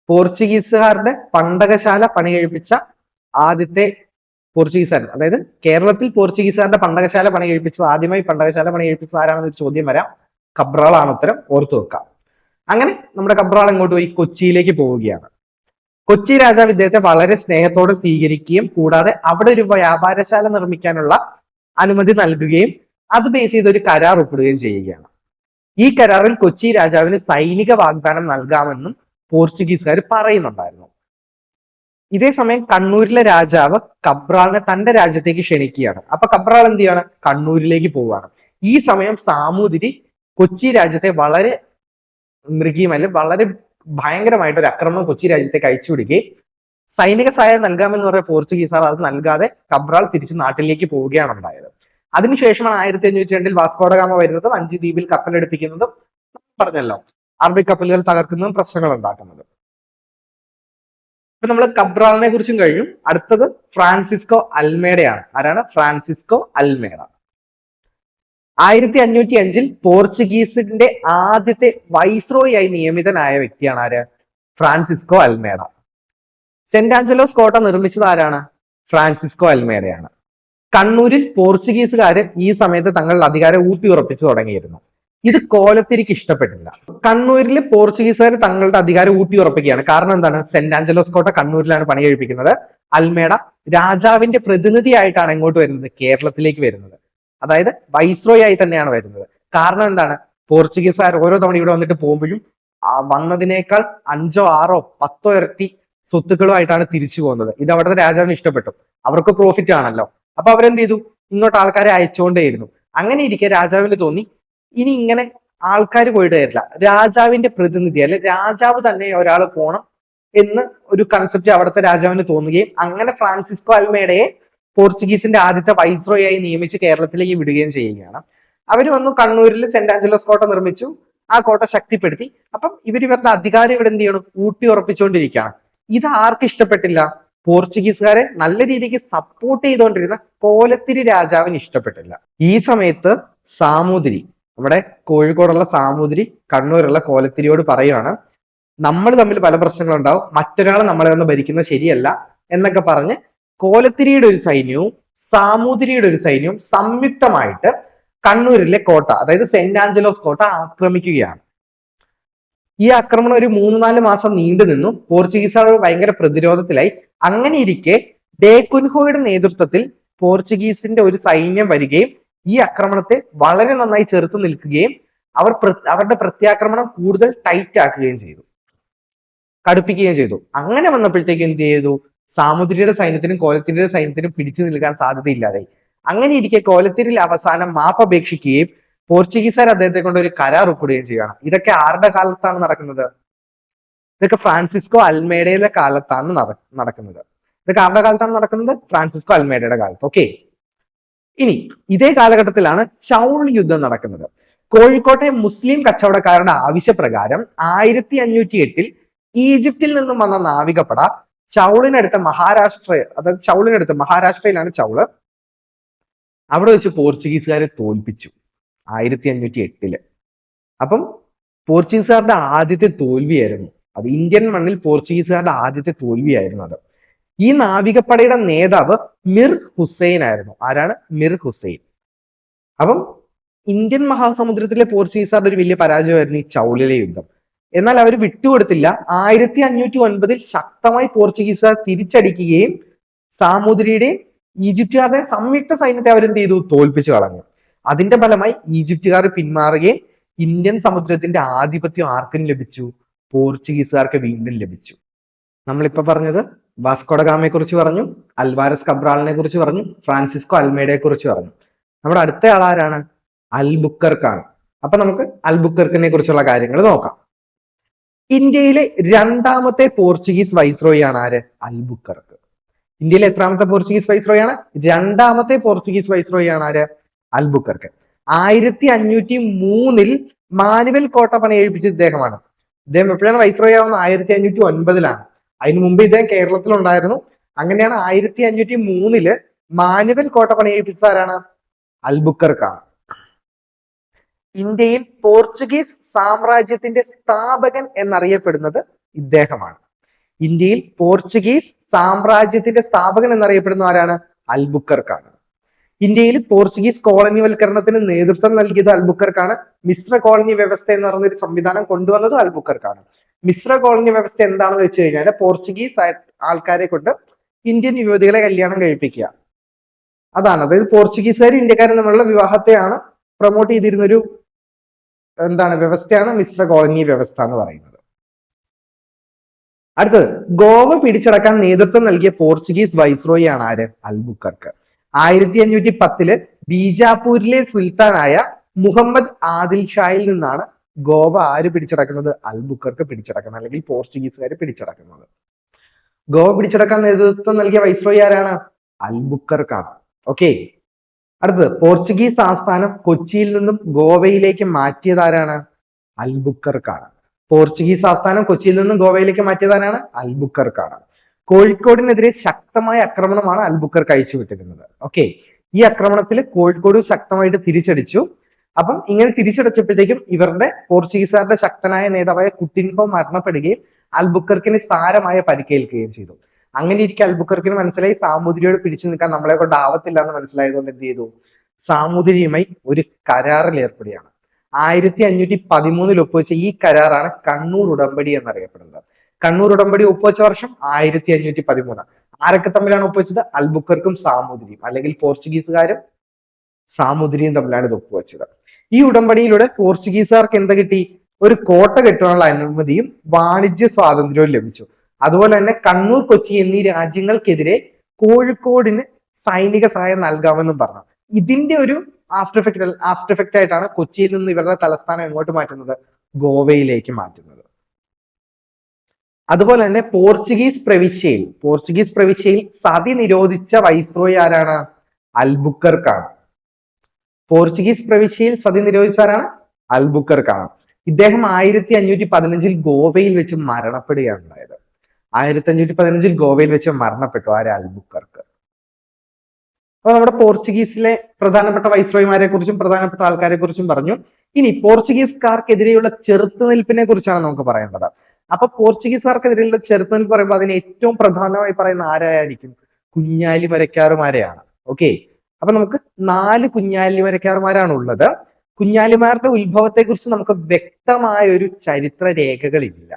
പോർച്ചുഗീസുകാരുടെ പണ്ടകശാല പണി കഴിപ്പിച്ച ആദ്യത്തെ പോർച്ചുഗീസുകാരൻ അതായത് കേരളത്തിൽ പോർച്ചുഗീസുകാരുടെ പണ്ടകശാല പണി കഴിപ്പിച്ചത് ആദ്യമായി പണ്ടകശാല പണി കഴിപ്പിച്ചത് ആരാണെന്നൊരു ചോദ്യം വരാം. കബ്രാളാണ് ഉത്തരം. ഓർത്തു വെക്കാം. അങ്ങനെ നമ്മുടെ കബ്രാൾ എങ്ങോട്ട് പോയി കൊച്ചിയിലേക്ക് പോവുകയാണ്. കൊച്ചി രാജാവ് ഇദ്ദേഹത്തെ വളരെ സ്നേഹത്തോടെ സ്വീകരിക്കുകയും കൂടാതെ അവിടെ ഒരു വ്യാപാരശാല നിർമ്മിക്കാനുള്ള അനുമതി നൽകുകയും അത് ബേസ് ചെയ്ത് ഒരു കരാർ ഒപ്പിടുകയും ചെയ്യുകയാണ്. ഈ കരാറിൽ കൊച്ചി രാജാവിന് സൈനിക വാഗ്ദാനം നൽകാമെന്നും പോർച്ചുഗീസുകാർ പറയുന്നുണ്ടായിരുന്നു. ഇതേ സമയം കണ്ണൂരിലെ രാജാവ് കബ്രാളിനെ തന്റെ രാജ്യത്തേക്ക് ക്ഷണിക്കുകയാണ്. അപ്പൊ കബ്രാൾ എന്ത് ചെയ്യാണ്? കണ്ണൂരിലേക്ക് പോവുകയാണ്. ഈ സമയം സാമൂതിരി കൊച്ചി രാജ്യത്തെ വളരെ മൃഗീയമല്ല വളരെ ഭയങ്കരമായിട്ട് ഒരു ആക്രമണം കൊച്ചി രാജ്യത്തേക്ക് അയച്ചുവിടുകയും സൈനിക സഹായം നൽകാമെന്ന് പറഞ്ഞ പോർച്ചുഗീസാർ അത് നൽകാതെ കബ്രാൾ തിരിച്ച് നാട്ടിലേക്ക് പോവുകയാണ് ഉണ്ടായത്. അതിനുശേഷമാണ് ആയിരത്തി അഞ്ഞൂറ്റി രണ്ടിൽ വാസ്കോഡഗാമ വരുന്നതും അഞ്ച് ദ്വീപിൽ കപ്പലെടുപ്പിക്കുന്നതും പറഞ്ഞല്ലോ. അറബിക് കപ്പലുകൾ തകർക്കുന്നതും പ്രശ്നങ്ങൾ ഉണ്ടാക്കുന്നതും. ഇപ്പൊ നമ്മൾ കബ്രാളിനെ കുറിച്ചും കഴിഞ്ഞു. അടുത്തത് ഫ്രാൻസിസ്കോ അൽമേഡയാണ്. ആരാണ്? Francisco Almeida. ആയിരത്തി അഞ്ഞൂറ്റി അഞ്ചിൽ പോർച്ചുഗീസിന്റെ ആദ്യത്തെ ആയി നിയമിതനായ വ്യക്തിയാണ് ആര്? Francisco Almeida. സെന്റ് ആഞ്ചലോസ് കോട്ട നിർമ്മിച്ചത് ആരാണ്? ഫ്രാൻസിസ്കോ അൽമേഡയാണ്. കണ്ണൂരിൽ പോർച്ചുഗീസുകാർ ഈ സമയത്ത് തങ്ങളുടെ അധികാരം ഊട്ടി ഉറപ്പിച്ചു തുടങ്ങിയിരുന്നു. ഇത് കോലത്തിരിക്ക് ഇഷ്ടപ്പെട്ടില്ല. കണ്ണൂരിൽ പോർച്ചുഗീസുകാർ തങ്ങളുടെ അധികാരം ഊട്ടിയുറപ്പിക്കുകയാണ്. കാരണം എന്താണ്? സെന്റ് ആഞ്ചലോസ് കോട്ട കണ്ണൂരിലാണ് പണി കഴിപ്പിക്കുന്നത്. അൽമേഡ രാജാവിന്റെ പ്രതിനിധിയായിട്ടാണ് ഇങ്ങോട്ട് വരുന്നത് കേരളത്തിലേക്ക് വരുന്നത്. അതായത് വൈസ്രോയി ആയി തന്നെയാണ് വരുന്നത്. കാരണം എന്താണ്? പോർച്ചുഗീസുകാർ ഓരോ തവണ ഇവിടെ വന്നിട്ട് പോകുമ്പോഴും വന്നതിനേക്കാൾ അഞ്ചോ ആറോ പത്തോ ഇരട്ടി സ്വത്തുക്കളുമായിട്ടാണ് തിരിച്ചു പോകുന്നത്. ഇത് അവിടുത്തെ രാജാവിന് ഇഷ്ടപ്പെട്ടു. അവർക്ക് പ്രോഫിറ്റ് ആണല്ലോ. അപ്പൊ അവരെന്ത് ചെയ്തു? ഇങ്ങോട്ട് ആൾക്കാരെ അയച്ചുകൊണ്ടേയിരുന്നു. അങ്ങനെ ഇരിക്കെ രാജാവിന് തോന്നി ഇനി ഇങ്ങനെ ആൾക്കാർ പോയിട്ട് തരില്ല രാജാവിന്റെ പ്രതിനിധി അല്ലെ രാജാവ് തന്നെ ഒരാൾ പോണം എന്ന് ഒരു കൺസെപ്റ്റ് അവിടുത്തെ രാജാവിന് തോന്നുകയും അങ്ങനെ ഫ്രാൻസിസ്കോ അൽമേഡയെ പോർച്ചുഗീസിന്റെ ആദ്യത്തെ വൈസ്രോയി ആയി നിയമിച്ച് കേരളത്തിലേക്ക് വിടുകയും ചെയ്യുകയാണ്. അവർ വന്നു കണ്ണൂരിൽ സെന്റ് ആഞ്ചലോസ് കോട്ട നിർമ്മിച്ചു. ആ കോട്ട ശക്തിപ്പെടുത്തി. അപ്പം ഇവർ ഇവരുടെ അധികാരം ഇവിടെ എന്ത് ചെയ്യണം? ഊട്ടി ഉറപ്പിച്ചുകൊണ്ടിരിക്കുകയാണ് ഇത് ആർക്ക് ഇഷ്ടപ്പെട്ടില്ല? പോർച്ചുഗീസുകാരെ നല്ല രീതിക്ക് സപ്പോർട്ട് ചെയ്തുകൊണ്ടിരുന്ന കോലത്തിരി രാജാവിന് ഇഷ്ടപ്പെട്ടില്ല. ഈ സമയത്ത് സാമൂതിരി നമ്മുടെ കോഴിക്കോടുള്ള സാമൂതിരി കണ്ണൂരുള്ള കോലത്തിരിയോട് പറയുകയാണ് നമ്മൾ തമ്മിൽ പല പ്രശ്നങ്ങളുണ്ടാവും. മറ്റൊരാൾ നമ്മളെ ഒന്ന് ഭരിക്കുന്നത് ശരിയല്ല എന്നൊക്കെ പറഞ്ഞ് കോലത്തിരിയുടെ ഒരു സൈന്യവും സാമൂതിരിയുടെ ഒരു സൈന്യവും സംയുക്തമായിട്ട് കണ്ണൂരിലെ കോട്ട അതായത് സെന്റ് ആഞ്ചലോസ് കോട്ട ആക്രമിക്കുകയാണ്. ഈ ആക്രമണം ഒരു മൂന്ന് നാല് മാസം നീണ്ടു നിന്നു. പോർച്ചുഗീസുകാർ ഭയങ്കര പ്രതിരോധത്തിലായി. അങ്ങനെ ഇരിക്കെ ഡേക്കുൻഹോയുടെ നേതൃത്വത്തിൽ പോർച്ചുഗീസിന്റെ ഒരു സൈന്യം വരികയും ഈ ആക്രമണത്തെ വളരെ നന്നായി ചെറുത്തു നിൽക്കുകയും അവർ അവരുടെ പ്രത്യാക്രമണം കൂടുതൽ ടൈറ്റ് ആക്കുകയും ചെയ്തു. കടുപ്പിക്കുകയും ചെയ്തു. അങ്ങനെ വന്നപ്പോഴത്തേക്ക് എന്ത് ചെയ്തു? സാമുദ്രിയുടെ സൈന്യത്തിനും കോലത്തിരിയുടെ സൈന്യത്തിനും പിടിച്ചു നിൽക്കാൻ സാധ്യതയില്ലാതായി. അങ്ങനെ ഇരിക്കെ കോലത്തിരിൽ അവസാനം മാപ്പ് അപേക്ഷിക്കുകയും പോർച്ചുഗീസുകാർ അദ്ദേഹത്തെ കൊണ്ട് ഒരു കരാർ ഒപ്പിടുകയും ചെയ്യുകയാണ്. ഇതൊക്കെ ആരുടെ കാലത്താണ് നടക്കുന്നത്? ഇതൊക്കെ ഫ്രാൻസിസ്കോ അൽമേഡയുടെ കാലത്താണ് നടക്കുന്നത്. ഇതൊക്കെ ആരുടെ കാലത്താണ് നടക്കുന്നത്? ഫ്രാൻസിസ്കോ അൽമേഡയുടെ കാലത്ത്. ഓക്കെ. ഇനി ഇതേ കാലഘട്ടത്തിലാണ് ചൗൾ യുദ്ധം നടക്കുന്നത്. കോഴിക്കോട്ടെ മുസ്ലിം കച്ചവടക്കാരുടെ ആവശ്യപ്രകാരം ആയിരത്തി അഞ്ഞൂറ്റി എട്ടിൽ ഈജിപ്തിൽ നിന്നും വന്ന നാവികപ്പട ചൗളിനടുത്ത മഹാരാഷ്ട്ര അതായത് ചൗളിനടുത്ത് മഹാരാഷ്ട്രയിലാണ് ചൗൾ. അവിടെ വെച്ച് പോർച്ചുഗീസുകാരെ തോൽപ്പിച്ചു ആയിരത്തി അഞ്ഞൂറ്റി എട്ടിൽ അപ്പം പോർച്ചുഗീസുകാരുടെ ആദ്യത്തെ തോൽവിയായിരുന്നു അത്. ഇന്ത്യൻ മണ്ണിൽ പോർച്ചുഗീസുകാരുടെ ആദ്യത്തെ തോൽവിയായിരുന്നു അത്. ഈ നാവികപ്പടയുടെ നേതാവ് മിർ ഹുസൈൻ ആയിരുന്നു. ആരാണ്? മിർ ഹുസൈൻ. അപ്പം ഇന്ത്യൻ മഹാസമുദ്രത്തിലെ പോർച്ചുഗീസുകാരുടെ ഒരു വലിയ പരാജയമായിരുന്നു ഈ ചൗളിലെ യുദ്ധം. എന്നാൽ അവർ വിട്ടുകൊടുത്തില്ല. ആയിരത്തി അഞ്ഞൂറ്റി ഒൻപതിൽ ശക്തമായി പോർച്ചുഗീസുകാർ തിരിച്ചടിക്കുകയും സാമൂതിരിയുടെയും ഈജിപ്തുകാരുടെ സംയുക്ത സൈന്യത്തെ അവരെന്ത് ചെയ്തു? തോൽപ്പിച്ചു കളഞ്ഞു. അതിന്റെ ഫലമായി ഈജിപ്തുകാർ പിന്മാറുകയും ഇന്ത്യൻ സമുദ്രത്തിന്റെ ആധിപത്യം ആർക്കും ലഭിച്ചു? പോർച്ചുഗീസുകാർക്ക് വീണ്ടും ലഭിച്ചു. നമ്മളിപ്പോ പറഞ്ഞത് വാസ്കോഡഗാമയെ കുറിച്ച് പറഞ്ഞു അൽവാരസ് കബ്രാളിനെ കുറിച്ച് പറഞ്ഞു ഫ്രാൻസിസ്കോ അൽമേഡയെ കുറിച്ച് പറഞ്ഞു. നമ്മുടെ അടുത്ത ആളാരാണ്? അൽബുക്കർക്കാണ്. അപ്പൊ നമുക്ക് അൽബുക്കർക്കിനെ കുറിച്ചുള്ള കാര്യങ്ങൾ നോക്കാം. ഇന്ത്യയിലെ രണ്ടാമത്തെ പോർച്ചുഗീസ് വൈസ്രോയി ആണ് ആര്? അൽബുക്കർക്ക്. ഇന്ത്യയിലെ എത്രാമത്തെ പോർച്ചുഗീസ് വൈസ്രോയി ആണ് രണ്ടാമത്തെ പോർച്ചുഗീസ് വൈസ്രോയി ആണ് ആര്? അൽബുക്കർക്ക്. ആയിരത്തി അഞ്ഞൂറ്റി മൂന്നിൽ മാനുവൽ കോട്ട പണി ഏൽപ്പിച്ച ഇദ്ദേഹമാണ്. ഇദ്ദേഹം എപ്പോഴാണ് വൈസ്രോയി ആവുന്നത്? ആയിരത്തി അഞ്ഞൂറ്റി ഒൻപതിലാണ് അതിനു മുമ്പ് ഇദ്ദേഹം കേരളത്തിലുണ്ടായിരുന്നു. അങ്ങനെയാണ് ആയിരത്തി അഞ്ഞൂറ്റി മൂന്നിൽ മാനുവൽ കോട്ട പണിയെഴുപ്പിച്ചത് ആരാണ്? അൽബുക്കർക്കാണ്. ഇന്ത്യയിൽ പോർച്ചുഗീസ് സാമ്രാജ്യത്തിന്റെ സ്ഥാപകൻ എന്നറിയപ്പെടുന്നത് ഇദ്ദേഹമാണ്. ഇന്ത്യയിൽ പോർച്ചുഗീസ് സാമ്രാജ്യത്തിന്റെ സ്ഥാപകൻ എന്നറിയപ്പെടുന്ന ആരാണ്? അൽബുക്കർക്കാണ്. ഇന്ത്യയിൽ പോർച്ചുഗീസ് കോളനിവൽക്കരണത്തിന് നേതൃത്വം നൽകിയത് അൽബുക്കർക്കാണ്. മിശ്ര കോളനി വ്യവസ്ഥ എന്ന് പറയുന്ന ഒരു സംവിധാനം കൊണ്ടുവന്നത് അൽബുക്കർക്കാണ്. മിശ്ര കോളനി വ്യവസ്ഥ എന്താണെന്ന് വെച്ച് കഴിഞ്ഞാൽ പോർച്ചുഗീസ് ആൾക്കാരെ കൊണ്ട് ഇന്ത്യൻ യുവതികളെ കല്യാണം കഴിപ്പിക്കുക. അതാണ്. അതായത് പോർച്ചുഗീസുകാരും ഇന്ത്യക്കാരും തമ്മിലുള്ള വിവാഹത്തെയാണ് പ്രൊമോട്ട് ചെയ്തിരുന്ന ഒരു എന്താണ് വ്യവസ്ഥയാണ് മിശ്ര കോളനി വ്യവസ്ഥ എന്ന് പറയുന്നത്. അടുത്തത് ഗോവ പിടിച്ചടക്കാൻ നേതൃത്വം നൽകിയ പോർച്ചുഗീസ് വൈസ്രോയി ആണ് ആര്? അൽബുക്കർക്ക്. ആയിരത്തി അഞ്ഞൂറ്റി പത്തിൽ ബീജാപൂരിലെ സുൽത്താനായ മുഹമ്മദ് ആദിൽ ഷായിൽ നിന്നാണ് ഗോവ ആര് പിടിച്ചടക്കുന്നത്? അൽബുക്കർക്ക് പിടിച്ചടക്കുന്നത് അല്ലെങ്കിൽ പോർച്ചുഗീസുകാർ പിടിച്ചടക്കുന്നത്. ഗോവ പിടിച്ചടക്കാൻ നേതൃത്വം നൽകിയ വൈസ്രോയി ആരാണ്? അൽബുക്കർക്കാണ്. ഓക്കെ അടുത്തത് പോർച്ചുഗീസ് ആസ്ഥാനം കൊച്ചിയിൽ നിന്നും ഗോവയിലേക്ക് മാറ്റിയത് ആരാണ്? അൽബുക്കർക്കാണ്. പോർച്ചുഗീസ് ആസ്ഥാനം കൊച്ചിയിൽ നിന്നും ഗോവയിലേക്ക് മാറ്റിയത് ആരാണ്? അൽബുക്കർക്കാണ്. കോഴിക്കോടിനെതിരെ ശക്തമായ ആക്രമണമാണ് അൽബുക്കർക്ക് അയച്ചുവിട്ടിരുന്നത് ഓക്കെ ഈ ആക്രമണത്തിൽ കോഴിക്കോട് ശക്തമായിട്ട് തിരിച്ചടിച്ചു. അപ്പം ഇങ്ങനെ തിരിച്ചടച്ചപ്പോഴത്തേക്കും ഇവരുടെ പോർച്ചുഗീസുകാരുടെ ശക്തനായ നേതാവായ കുട്ടിൻഹോ മരണപ്പെടുകയും അൽബുക്കർക്കിന് സാരമായ പരിക്കേൽക്കുകയും ചെയ്തു. അങ്ങനെ ഇരിക്കെ അൽബുക്കർക്കിന് മനസ്സിലായി സാമൂതിരിയോട് പിടിച്ചു നിൽക്കാൻ നമ്മളെ കൊണ്ട് ആവത്തില്ല എന്ന് മനസ്സിലായതുകൊണ്ട് എന്ത് ചെയ്തു? സാമൂതിരിയുമായി ഒരു കരാറിൽ ഏർപ്പെടുകയാണ്. ആയിരത്തി അഞ്ഞൂറ്റി പതിമൂന്നിൽ ഒപ്പുവെച്ച ഈ കരാറാണ് കണ്ണൂർ ഉടമ്പടി എന്നറിയപ്പെടുന്നത്. കണ്ണൂർ ഉടമ്പടി ഒപ്പുവെച്ച വർഷം ആയിരത്തി അഞ്ഞൂറ്റി പതിമൂന്ന് ആരൊക്കെ തമ്മിലാണ് ഒപ്പുവെച്ചത്? അൽബുക്കർക്കും സാമൂതിരിയും അല്ലെങ്കിൽ പോർച്ചുഗീസുകാരും സാമൂതിരിയും തമ്മിലാണ് ഇത് ഒപ്പുവെച്ചത്. ഈ ഉടമ്പടിയിലൂടെ പോർച്ചുഗീസുകാർക്ക് എന്താ കിട്ടി? ഒരു കോട്ട കെട്ടാനുള്ള അനുമതിയും വാണിജ്യ സ്വാതന്ത്ര്യവും ലഭിച്ചു. അതുപോലെ തന്നെ കണ്ണൂർ കൊച്ചി എന്നീ രാജ്യങ്ങൾക്കെതിരെ കോഴിക്കോടിന് സൈനിക സഹായം നൽകാമെന്നും പറഞ്ഞു. ഇതിന്റെ ഒരു ആഫ്റ്റർ എഫക്ട് ആഫ്റ്റർ എഫക്റ്റ് ആയിട്ടാണ് കൊച്ചിയിൽ നിന്ന് ഇവരുടെ തലസ്ഥാനം എങ്ങോട്ട് മാറ്റുന്നത്? ഗോവയിലേക്ക് മാറ്റുന്നത്. അതുപോലെ തന്നെ പോർച്ചുഗീസ് പ്രവിശ്യയിൽ പോർച്ചുഗീസ് പ്രവിശ്യയിൽ സതി നിരോധിച്ച വൈസ്രോയി ആരാണ്? അൽബുക്കർക്കാണ്. പോർച്ചുഗീസ് പ്രവിശ്യയിൽ സതി നിരോധിച്ച ആരാണ്? അൽബുക്കർക്കാണ്. ഇദ്ദേഹം ആയിരത്തി അഞ്ഞൂറ്റി പതിനഞ്ചിൽ ഗോവയിൽ വെച്ച് മരണപ്പെടുകയാണ് ഉണ്ടായത്. ആയിരത്തി അഞ്ഞൂറ്റി പതിനഞ്ചിൽ ഗോവയിൽ വെച്ച് മരണപ്പെട്ടു ആ അൽബുക്കർക്ക് അപ്പൊ നമ്മുടെ പോർച്ചുഗീസിലെ പ്രധാനപ്പെട്ട വൈസ്രോയിമാരെ കുറിച്ചും പ്രധാനപ്പെട്ട ആൾക്കാരെ കുറിച്ചും പറഞ്ഞു. ഇനി പോർച്ചുഗീസുകാർക്കെതിരെയുള്ള ചെറുത്തുനിൽപ്പിനെ കുറിച്ചാണ് നമുക്ക് പറയേണ്ടത്. അപ്പൊ പോർച്ചുഗീസുകാർക്കെതിരെയുള്ള ചെറുത്തുനിൽപ്പ് പറയുമ്പോൾ അതിന് ഏറ്റവും പ്രധാനമായി പറയുന്ന ആരായിരിക്കും? കുഞ്ഞാലി വരയ്ക്കാറുമാരെയാണ്. ഓക്കെ? അപ്പൊ നമുക്ക് നാല് കുഞ്ഞാലി വരയ്ക്കാറുമാരാണ് ഉള്ളത് കുഞ്ഞാലിമാരുടെ ഉത്ഭവത്തെ കുറിച്ച് നമുക്ക് വ്യക്തമായ ഒരു ചരിത്ര രേഖകളില്ല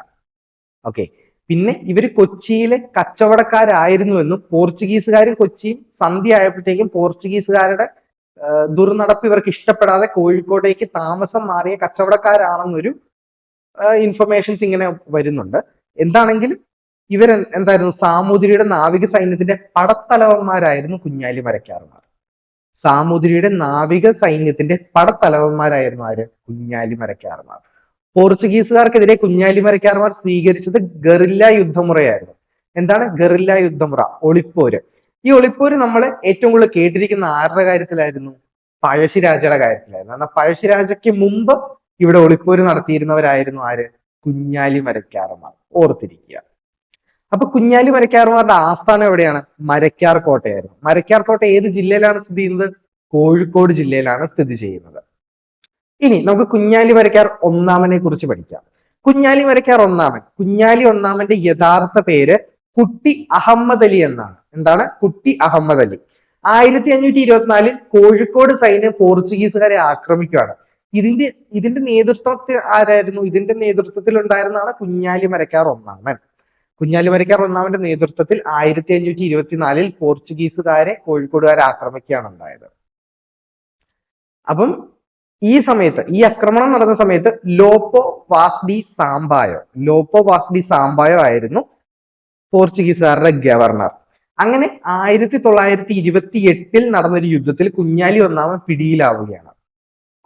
ഓക്കെ? പിന്നെ ഇവർ കൊച്ചിയിലെ കച്ചവടക്കാരായിരുന്നുവെന്നും പോർച്ചുഗീസുകാർ കൊച്ചിയും സന്ധി ആയപ്പോഴത്തേക്കും പോർച്ചുഗീസുകാരുടെ ദുർനടപ്പ് ഇവർക്ക് ഇഷ്ടപ്പെടാതെ കോഴിക്കോട്ടേക്ക് താമസം മാറിയ കച്ചവടക്കാരാണെന്നൊരു ഇൻഫർമേഷൻസ് ഇങ്ങനെ വരുന്നുണ്ട്. എന്താണെങ്കിലും ഇവർ എന്തായിരുന്നു സാമൂതിരിയുടെ നാവിക സൈന്യത്തിന്റെ പടത്തലവന്മാരായിരുന്നു കുഞ്ഞാലി മരക്കാറുമാർ സാമൂതിരിയുടെ നാവിക സൈന്യത്തിന്റെ പടത്തലവന്മാരായിരുന്നു ആര്? കുഞ്ഞാലി മരക്കാറുമാർ പോർച്ചുഗീസുകാർക്കെതിരെ കുഞ്ഞാലി മരക്കാർമാർ സ്വീകരിച്ചത് ഗറില്ല യുദ്ധമുറയായിരുന്നു. എന്താണ് ഗറില്ല യുദ്ധമുറ? ഒളിപ്പോര്. ഈ ഒളിപ്പോര് നമ്മൾ ഏറ്റവും കൂടുതൽ കേട്ടിരിക്കുന്ന ആരുടെ കാര്യത്തിലായിരുന്നു? പഴശ്ശിരാജയുടെ കാര്യത്തിലായിരുന്നു. കാരണം പഴശ്ശിരാജയ്ക്ക് മുമ്പ് ഇവിടെ ഒളിപ്പോര് നടത്തിയിരുന്നവരായിരുന്നു ആര്? കുഞ്ഞാലി മരക്കാർമാർ ഓർത്തിരിക്കുക. അപ്പൊ കുഞ്ഞാലി മരക്കാർമാരുടെ ആസ്ഥാനം എവിടെയാണ്? മരക്കാർ കോട്ടയായിരുന്നു മരക്കാർ കോട്ട ഏത് ജില്ലയിലാണ് സ്ഥിതി ചെയ്യുന്നത്? കോഴിക്കോട് ജില്ലയിലാണ് സ്ഥിതി ചെയ്യുന്നത്. ഇനി നമുക്ക് കുഞ്ഞാലി വരയ്ക്കാർ ഒന്നാമനെ കുറിച്ച് പഠിക്കാം. കുഞ്ഞാലി വരയ്ക്കാർ ഒന്നാമൻ. കുഞ്ഞാലി ഒന്നാമന്റെ യഥാർത്ഥ പേര് കുട്ടി അഹമ്മദ് അലി എന്നാണ്. എന്താണ്? കുട്ടി അഹമ്മദ് അലി. ആയിരത്തി അഞ്ഞൂറ്റി ഇരുപത്തിനാലിൽ കോഴിക്കോട് സൈന്യം പോർച്ചുഗീസുകാരെ ആക്രമിക്കുകയാണ്. ഇതിന്റെ ഇതിന്റെ നേതൃത്വത്തിൽ ആരായിരുന്നു? ഇതിന്റെ നേതൃത്വത്തിൽ ഉണ്ടായിരുന്നതാണ് കുഞ്ഞാലി മരക്കാർ ഒന്നാമൻ. കുഞ്ഞാലി മരക്കാർ ഒന്നാമന്റെ നേതൃത്വത്തിൽ ആയിരത്തി അഞ്ഞൂറ്റി ഇരുപത്തിനാലിൽ പോർച്ചുഗീസുകാരെ കോഴിക്കോടുകാരെ ആക്രമിക്കുകയാണ് ഉണ്ടായത്. അപ്പം ഈ സമയത്ത് ഈ ആക്രമണം നടന്ന സമയത്ത് ലോപ്പോ വാസ്ഡി സാമ്പായോ ലോപ്പോ വാസ്ഡി സാമ്പായോ ആയിരുന്നു പോർച്ചുഗീസുകാരുടെ ഗവർണർ. അങ്ങനെ ആയിരത്തി തൊള്ളായിരത്തി ഇരുപത്തി എട്ടിൽ നടന്നൊരു യുദ്ധത്തിൽ കുഞ്ഞാലി ഒന്നാമൻ പിടിയിലാവുകയാണ്.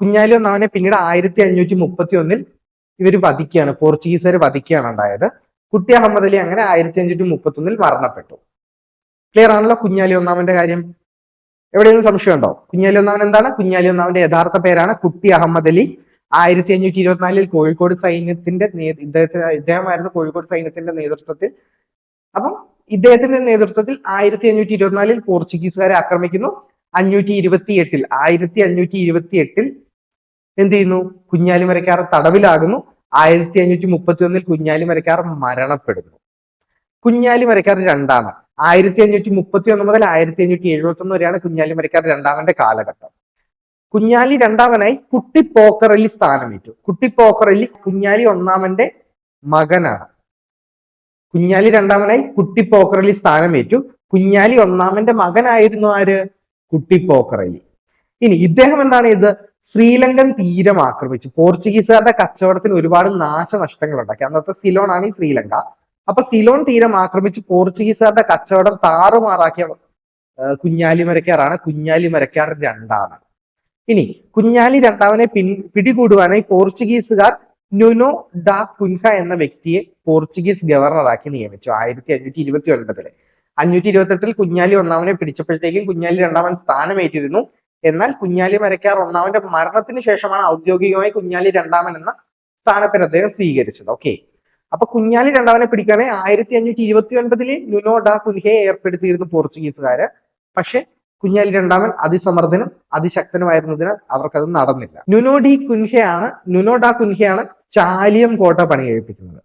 കുഞ്ഞാലി ഒന്നാമനെ പിന്നീട് ആയിരത്തി അഞ്ഞൂറ്റി മുപ്പത്തി ഒന്നിൽ ഇവർ വധിക്കുകയാണ് പോർച്ചുഗീസുകാർ വധിക്കുകയാണ് ഉണ്ടായത്. കുട്ടി അഹമ്മദ് അലി അങ്ങനെ ആയിരത്തി അഞ്ഞൂറ്റി മുപ്പത്തി ഒന്നിൽ മരണപ്പെട്ടു. ക്ലിയർ ആണല്ലോ കുഞ്ഞാലി ഒന്നാമന്റെ കാര്യം? എവിടെയെങ്കിലും സംശയമുണ്ടോ? കുഞ്ഞാലി ഒന്നാമൻ എന്താണ്? കുഞ്ഞാലി ഒന്നാമന്റെ യഥാർത്ഥ പേരാണ് കുട്ടി അഹമ്മദ് അലി. ആയിരത്തി അഞ്ഞൂറ്റി ഇരുപത്തിനാലിൽ കോഴിക്കോട് സൈന്യത്തിന്റെ ഇദ്ദേഹത്തിന് ഇദ്ദേഹമായിരുന്നു കോഴിക്കോട് സൈന്യത്തിന്റെ നേതൃത്വത്തിൽ. അപ്പം ഇദ്ദേഹത്തിന്റെ നേതൃത്വത്തിൽ ആയിരത്തി അഞ്ഞൂറ്റി ഇരുപത്തിനാലിൽ പോർച്ചുഗീസുകാരെ ആക്രമിക്കുന്നു. അഞ്ഞൂറ്റി ഇരുപത്തി എട്ടിൽ ആയിരത്തി അഞ്ഞൂറ്റി ഇരുപത്തി എട്ടിൽ എന്ത് ചെയ്യുന്നു? കുഞ്ഞാലി മരക്കാർ തടവിലാകുന്നു. ആയിരത്തി അഞ്ഞൂറ്റി മുപ്പത്തി ഒന്നിൽ കുഞ്ഞാലി മരക്കാർ മരണപ്പെടുന്നു. കുഞ്ഞാലി മരക്കാർ രണ്ടാമൻ ആയിരത്തി അഞ്ഞൂറ്റി മുപ്പത്തി ഒന്ന് മുതൽ ആയിരത്തി അഞ്ഞൂറ്റി എഴുപത്തി ഒന്ന് വരെയാണ് കുഞ്ഞാലി മരക്കാർ രണ്ടാമന്റെ കാലഘട്ടം. കുഞ്ഞാലി രണ്ടാമനായി കുട്ടി പോക്കറല്ലി സ്ഥാനമേറ്റു. കുട്ടി പോക്കറല്ലി കുഞ്ഞാലി ഒന്നാമന്റെ മകനാണ്. കുഞ്ഞാലി രണ്ടാമനായി കുട്ടി പോക്കറല്ലി സ്ഥാനമേറ്റു. കുഞ്ഞാലി ഒന്നാമന്റെ മകനായിരുന്നു ആര്? കുട്ടി പോക്കറല്ലി ഇനി ഇദ്ദേഹം എന്താണ് ഇത് ശ്രീലങ്കൻ തീരം ആക്രമിച്ചു. പോർച്ചുഗീസുകാരുടെ കച്ചവടത്തിന് ഒരുപാട് നാശനഷ്ടങ്ങൾ ഉണ്ടാക്കി അന്നത്തെ സിലോൺ ആണ് ഈ ശ്രീലങ്ക. അപ്പൊ സിലോൺ തീരം ആക്രമിച്ച് പോർച്ചുഗീസുകാരുടെ കച്ചവടം താറുമാറാക്കിയ കുഞ്ഞാലി മരക്കാറാണ് കുഞ്ഞാലി മരക്കാർ രണ്ടാണ്. ഇനി കുഞ്ഞാലി രണ്ടാമനെ പിൻ പിടികൂടുവാനായി പോർച്ചുഗീസുകാർ നുനോ ഡാ കുൻഹ എന്ന വ്യക്തിയെ പോർച്ചുഗീസ് ഗവർണറാക്കി നിയമിച്ചു. ആയിരത്തി അഞ്ഞൂറ്റി ഇരുപത്തി ഒൻപതിൽ അഞ്ഞൂറ്റി ഇരുപത്തെട്ടിൽ കുഞ്ഞാലി ഒന്നാമനെ പിടിച്ചപ്പോഴത്തേക്കും കുഞ്ഞാലി രണ്ടാമൻ സ്ഥാനമേറ്റിരുന്നു. എന്നാൽ കുഞ്ഞാലി മരക്കാർ ഒന്നാമന്റെ മരണത്തിന് ശേഷമാണ് ഔദ്യോഗികമായി കുഞ്ഞാലി രണ്ടാമൻ എന്ന സ്ഥാനത്തിന് അദ്ദേഹം സ്വീകരിച്ചത്. ഓക്കെ. അപ്പൊ കുഞ്ഞാലി രണ്ടാമനെ പിടിക്കാനെ ആയിരത്തി അഞ്ഞൂറ്റി ഇരുപത്തി ഒൻപതിൽ നുനോ ഡാ കുൻഹയെ ഏർപ്പെടുത്തിയിരുന്നു പോർച്ചുഗീസുകാര്. പക്ഷെ കുഞ്ഞാലി രണ്ടാമൻ അതിസമർത്ഥനും അതിശക്തനുമായിരുന്നതിനാൽ അവർക്കത് നടന്നില്ല. നുനോ ഡി കുൻഹയാണ് നുനോ ഡാ കുൻഹയാണ് ചാലിയം കോട്ട പണി കഴിപ്പിക്കുന്നത്.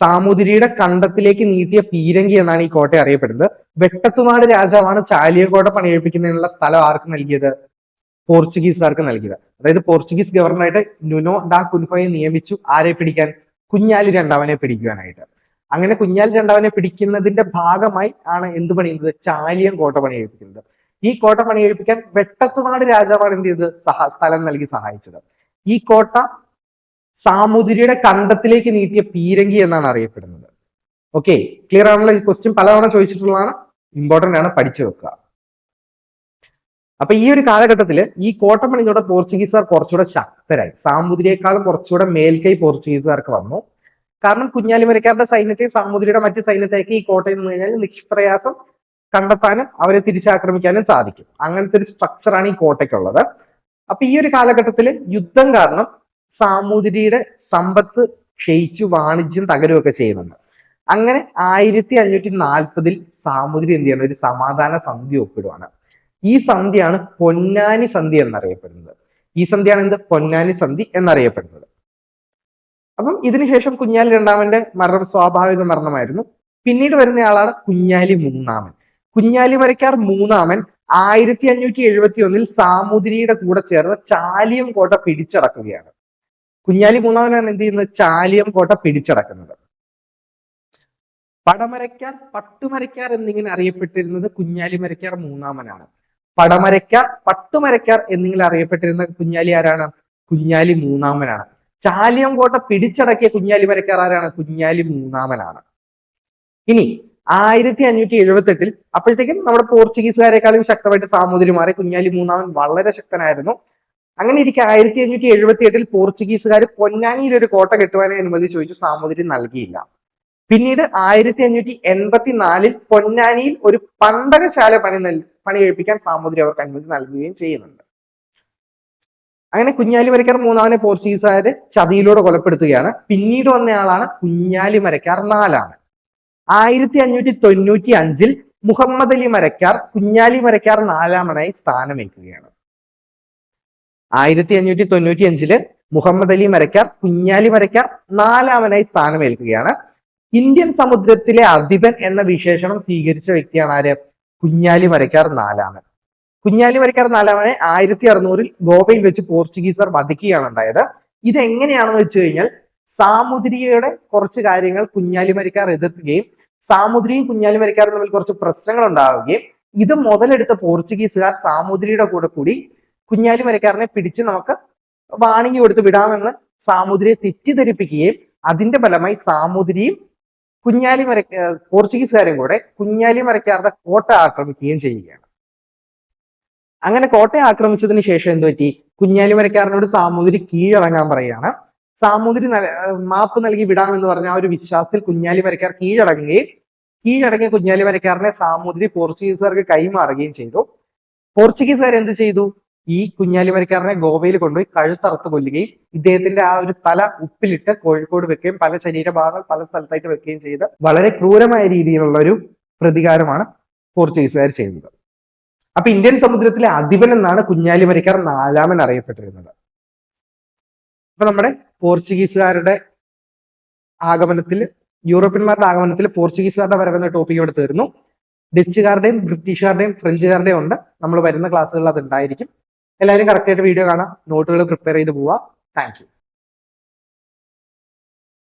സാമൂതിരിയുടെ കണ്ടത്തിലേക്ക് നീട്ടിയ പീരങ്കി എന്നാണ് ഈ കോട്ട അറിയപ്പെടുന്നത്. വെട്ടത്തുനാട് രാജാവാണ് ചാലിയക്കോട്ട പണിയെടുപ്പിക്കുന്നതിനുള്ള സ്ഥലം ആർക്ക് നൽകിയത്? പോർച്ചുഗീസുകാർക്ക് നൽകിയത്. അതായത് പോർച്ചുഗീസ് ഗവർണറായിട്ട് നുനോ ഡാ കുൻഹോയെ നിയമിച്ചു. ആരെ പിടിക്കാൻ? കുഞ്ഞാലി രണ്ടാമനെ പിടിക്കുവാനായിട്ട്. അങ്ങനെ കുഞ്ഞാലി രണ്ടാമനെ പിടിക്കുന്നതിന്റെ ഭാഗമായി ആണ് എന്ത് പണിയുന്നത് ചാലിയം കോട്ട പണി കഴിപ്പിക്കുന്നത് ഈ കോട്ട പണി കഴിപ്പിക്കാൻ വെട്ടത്തുനാട് രാജാവാണ് എന്ത് ചെയ്തത്? സ്ഥലം നൽകി സഹായിച്ചത്. ഈ കോട്ട സാമുദ്രിയുടെ കണ്ടത്തിലേക്ക് നീട്ടിയ പീരങ്കി എന്നാണ് അറിയപ്പെടുന്നത്. ഓക്കെ ക്ലിയർ ആണല്ലോ? ഈ ക്വസ്റ്റ്യൻ പലതവണ ചോദിച്ചിട്ടുള്ളതാണ്. ഇമ്പോർട്ടന്റ് ആണ് പഠിച്ചു വെക്കുക. അപ്പൊ ഈ ഒരു കാലഘട്ടത്തിൽ ഈ കോട്ട പണിതോടെ പോർച്ചുഗീസുകാർ കുറച്ചുകൂടെ ശക്തരായി. സാമൂതിരിയേക്കാളും കുറച്ചുകൂടെ മേൽക്കൈ പോർച്ചുഗീസുകാർക്ക് വന്നു. കാരണം കുഞ്ഞാലിമരക്കാരുടെ സൈന്യത്തെ സാമൂതിരിയുടെ മറ്റ് സൈന്യത്തേക്ക് ഈ കോട്ടയിൽ നിന്ന് കഴിഞ്ഞാൽ നിഷ്പ്രയാസം കണ്ടെത്താനും അവരെ തിരിച്ചാക്രമിക്കാനും സാധിക്കും. അങ്ങനത്തെ ഒരു സ്ട്രക്ചറാണ് ഈ കോട്ടയ്ക്കുള്ളത്. അപ്പൊ ഈ ഒരു കാലഘട്ടത്തിൽ യുദ്ധം കാരണം സാമൂതിരിയുടെ സമ്പത്ത് ക്ഷയിച്ചു വാണിജ്യം തകരുകയൊക്കെ ചെയ്യുന്നുണ്ട്. അങ്ങനെ ആയിരത്തി അഞ്ഞൂറ്റി നാൽപ്പതിൽ സാമൂതിരി എന്ത് ചെയ്യണം? ഒരു സമാധാന സന്ധി ഒപ്പിടുവാണ്. ഈ സന്ധിയാണ് പൊന്നാനി സന്ധി എന്നറിയപ്പെടുന്നത്. ഈ സന്ധിയാണ് എന്ത്? പൊന്നാനി സന്ധി എന്നറിയപ്പെടുന്നത്. അപ്പം ഇതിനുശേഷം കുഞ്ഞാലി രണ്ടാമന്റെ മരണം സ്വാഭാവിക മരണമായിരുന്നു. പിന്നീട് വരുന്നയാളാണ് കുഞ്ഞാലി മൂന്നാമൻ. കുഞ്ഞാലി മരക്കാർ മൂന്നാമൻ ആയിരത്തി അഞ്ഞൂറ്റി എഴുപത്തി ഒന്നിൽ സാമൂതിരിയുടെ കൂടെ ചേർന്ന് ചാലിയം കോട്ട പിടിച്ചടക്കുകയാണ്. കുഞ്ഞാലി മൂന്നാമനാണ് എന്ത് ചെയ്യുന്നത്? ചാലിയം കോട്ട പിടിച്ചടക്കുന്നത്. പടമരക്കാർ പട്ടുമരക്കാർ എന്നിങ്ങനെ അറിയപ്പെട്ടിരുന്നത് കുഞ്ഞാലി മരക്കാർ മൂന്നാമനാണ്. പടമരക്കാർ പട്ടുമരക്കാർ എന്നിങ്ങനെ അറിയപ്പെട്ടിരുന്ന കുഞ്ഞാലി ആരാണ്? കുഞ്ഞാലി മൂന്നാമനാണ്. ചാലിയം കോട്ട പിടിച്ചടക്കിയ കുഞ്ഞാലി മരക്കാർ ആരാണ്? കുഞ്ഞാലി മൂന്നാമനാണ്. ഇനി ആയിരത്തി അഞ്ഞൂറ്റി എഴുപത്തി എട്ടിൽ അപ്പോഴത്തേക്കും നമ്മുടെ പോർച്ചുഗീസുകാരെക്കാളും ശക്തമായിട്ട് സാമൂതിരി മാറി കുഞ്ഞാലി മൂന്നാമൻ വളരെ ശക്തനായിരുന്നു. അങ്ങനെ ഇരിക്കെ ആയിരത്തി അഞ്ഞൂറ്റി എഴുപത്തി എട്ടിൽ പോർച്ചുഗീസുകാർ പൊന്നാനിയിൽ ഒരു കോട്ട കെട്ടുവാനേ അനുമതി ചോദിച്ചു സാമൂതിരി നൽകിയില്ല. പിന്നീട് ആയിരത്തി അഞ്ഞൂറ്റി എൺപത്തി നാലിൽ പൊന്നാനിയിൽ ഒരു പണ്ടകശാല പണി പണി കഴിപ്പിക്കാൻ സാമൂതിരി അവർക്ക് അനുമതി നൽകുകയും ചെയ്യുന്നുണ്ട്. അങ്ങനെ കുഞ്ഞാലി മരക്കാർ മൂന്നാമനെ പോർച്ചുഗീസുകാര് ചതിയിലൂടെ കൊലപ്പെടുത്തുകയാണ്. പിന്നീട് വന്നയാളാണ് കുഞ്ഞാലി മരക്കാർ നാലാണ് ആയിരത്തി അഞ്ഞൂറ്റി തൊണ്ണൂറ്റി അഞ്ചിൽ മുഹമ്മദ് അലി മരക്കാർ കുഞ്ഞാലി മരക്കാർ നാലാമനായി സ്ഥാനമേൽക്കുകയാണ്. ആയിരത്തി അഞ്ഞൂറ്റി തൊണ്ണൂറ്റി അഞ്ചിൽ മുഹമ്മദ് അലി മരക്കാർ കുഞ്ഞാലി മരക്കാർ നാലാമനായി സ്ഥാനമേൽക്കുകയാണ്. ഇന്ത്യൻ സമുദ്രത്തിലെ അധിപൻ എന്ന വിശേഷണം സ്വീകരിച്ച വ്യക്തിയാണ് ആര്? കുഞ്ഞാലി മരക്കാർ നാലാമൻ. കുഞ്ഞാലി മരക്കാർ നാലാമനെ ആയിരത്തി അറുന്നൂറിൽ ഗോവയിൽ വെച്ച് പോർച്ചുഗീസർ വധിക്കുകയാണ് ഉണ്ടായത്. ഇതെങ്ങനെയാണെന്ന് വെച്ച് കഴിഞ്ഞാൽ സാമുദ്രികയുടെ കുറച്ച് കാര്യങ്ങൾ കുഞ്ഞാലി മരക്കാർ എതിർക്കുകയും സാമുദ്രിയും കുഞ്ഞാലി മരക്കാരും തമ്മിൽ കുറച്ച് പ്രശ്നങ്ങൾ ഉണ്ടാവുകയും ഇത് മുതലെടുത്ത പോർച്ചുഗീസുകാർ സാമുദ്രിയുടെ കൂടെ കൂടി കുഞ്ഞാലി മരക്കാരനെ പിടിച്ച് നമുക്ക് വാണിംഗി കൊടുത്ത് വിടാമെന്ന് സാമുദ്രിയെ തെറ്റിദ്ധരിപ്പിക്കുകയും അതിന്റെ ഫലമായി സാമുദ്രിയും കുഞ്ഞാലി മര പോർച്ചുഗീസുകാരും കൂടെ കുഞ്ഞാലി മരക്കാരുടെ കോട്ട ആക്രമിക്കുകയും ചെയ്യുകയാണ്. അങ്ങനെ കോട്ടയെ ആക്രമിച്ചതിന് ശേഷം എന്ത് പറ്റി? കുഞ്ഞാലി മരക്കാരനോട് സാമൂതിരി കീഴടങ്ങാൻ പറയുകയാണ്. സാമൂതിരി മാപ്പ് നൽകി വിടാമെന്ന് പറഞ്ഞ ആ ഒരു വിശ്വാസത്തിൽ കുഞ്ഞാലി മരക്കാർ കീഴടങ്ങുകയും കീഴടങ്ങിയ കുഞ്ഞാലി മരക്കാരനെ സാമൂതിരി പോർച്ചുഗീസുകാർക്ക് കൈമാറുകയും ചെയ്തു. പോർച്ചുഗീസുകാർ എന്ത് ചെയ്തു? ഈ കുഞ്ഞാലി മരക്കാരനെ ഗോവയിൽ കൊണ്ടുപോയി കഴുത്തറുത്ത് കൊല്ലുകയും ഇദ്ദേഹത്തിന്റെ ആ ഒരു തല ഉപ്പിലിട്ട് കോഴിക്കോട് വെക്കുകയും പല ശരീരഭാഗങ്ങൾ പല സ്ഥലത്തായിട്ട് വെക്കുകയും ചെയ്ത് വളരെ ക്രൂരമായ രീതിയിലുള്ള ഒരു പ്രതികാരമാണ് പോർച്ചുഗീസുകാർ ചെയ്യുന്നത്. അപ്പൊ ഇന്ത്യൻ സമുദ്രത്തിലെ അധിപൻ എന്നാണ് കുഞ്ഞാലി മരക്കാർ നാലാമൻ അറിയപ്പെട്ടിരുന്നത്. അപ്പൊ നമ്മുടെ പോർച്ചുഗീസുകാരുടെ ആഗമനത്തിൽ യൂറോപ്യന്മാരുടെ ആഗമനത്തിൽ പോർച്ചുഗീസുകാരുടെ വരവെന്ന ടോപ്പിക് ഇവിടെ തീർന്നു. ഡച്ചുകാരുടെയും ബ്രിട്ടീഷുകാരുടെയും ഫ്രഞ്ചുകാരുടെയും ഉണ്ട്. നമ്മൾ വരുന്ന ക്ലാസ്സുകളിൽ അത് ഉണ്ടായിരിക്കും. എല്ലാവരും കറക്റ്റ് ആയിട്ട് വീഡിയോ കാണാം. നോട്ടുകൾ പ്രിപ്പയർ ചെയ്ത് പോവാം താങ്ക്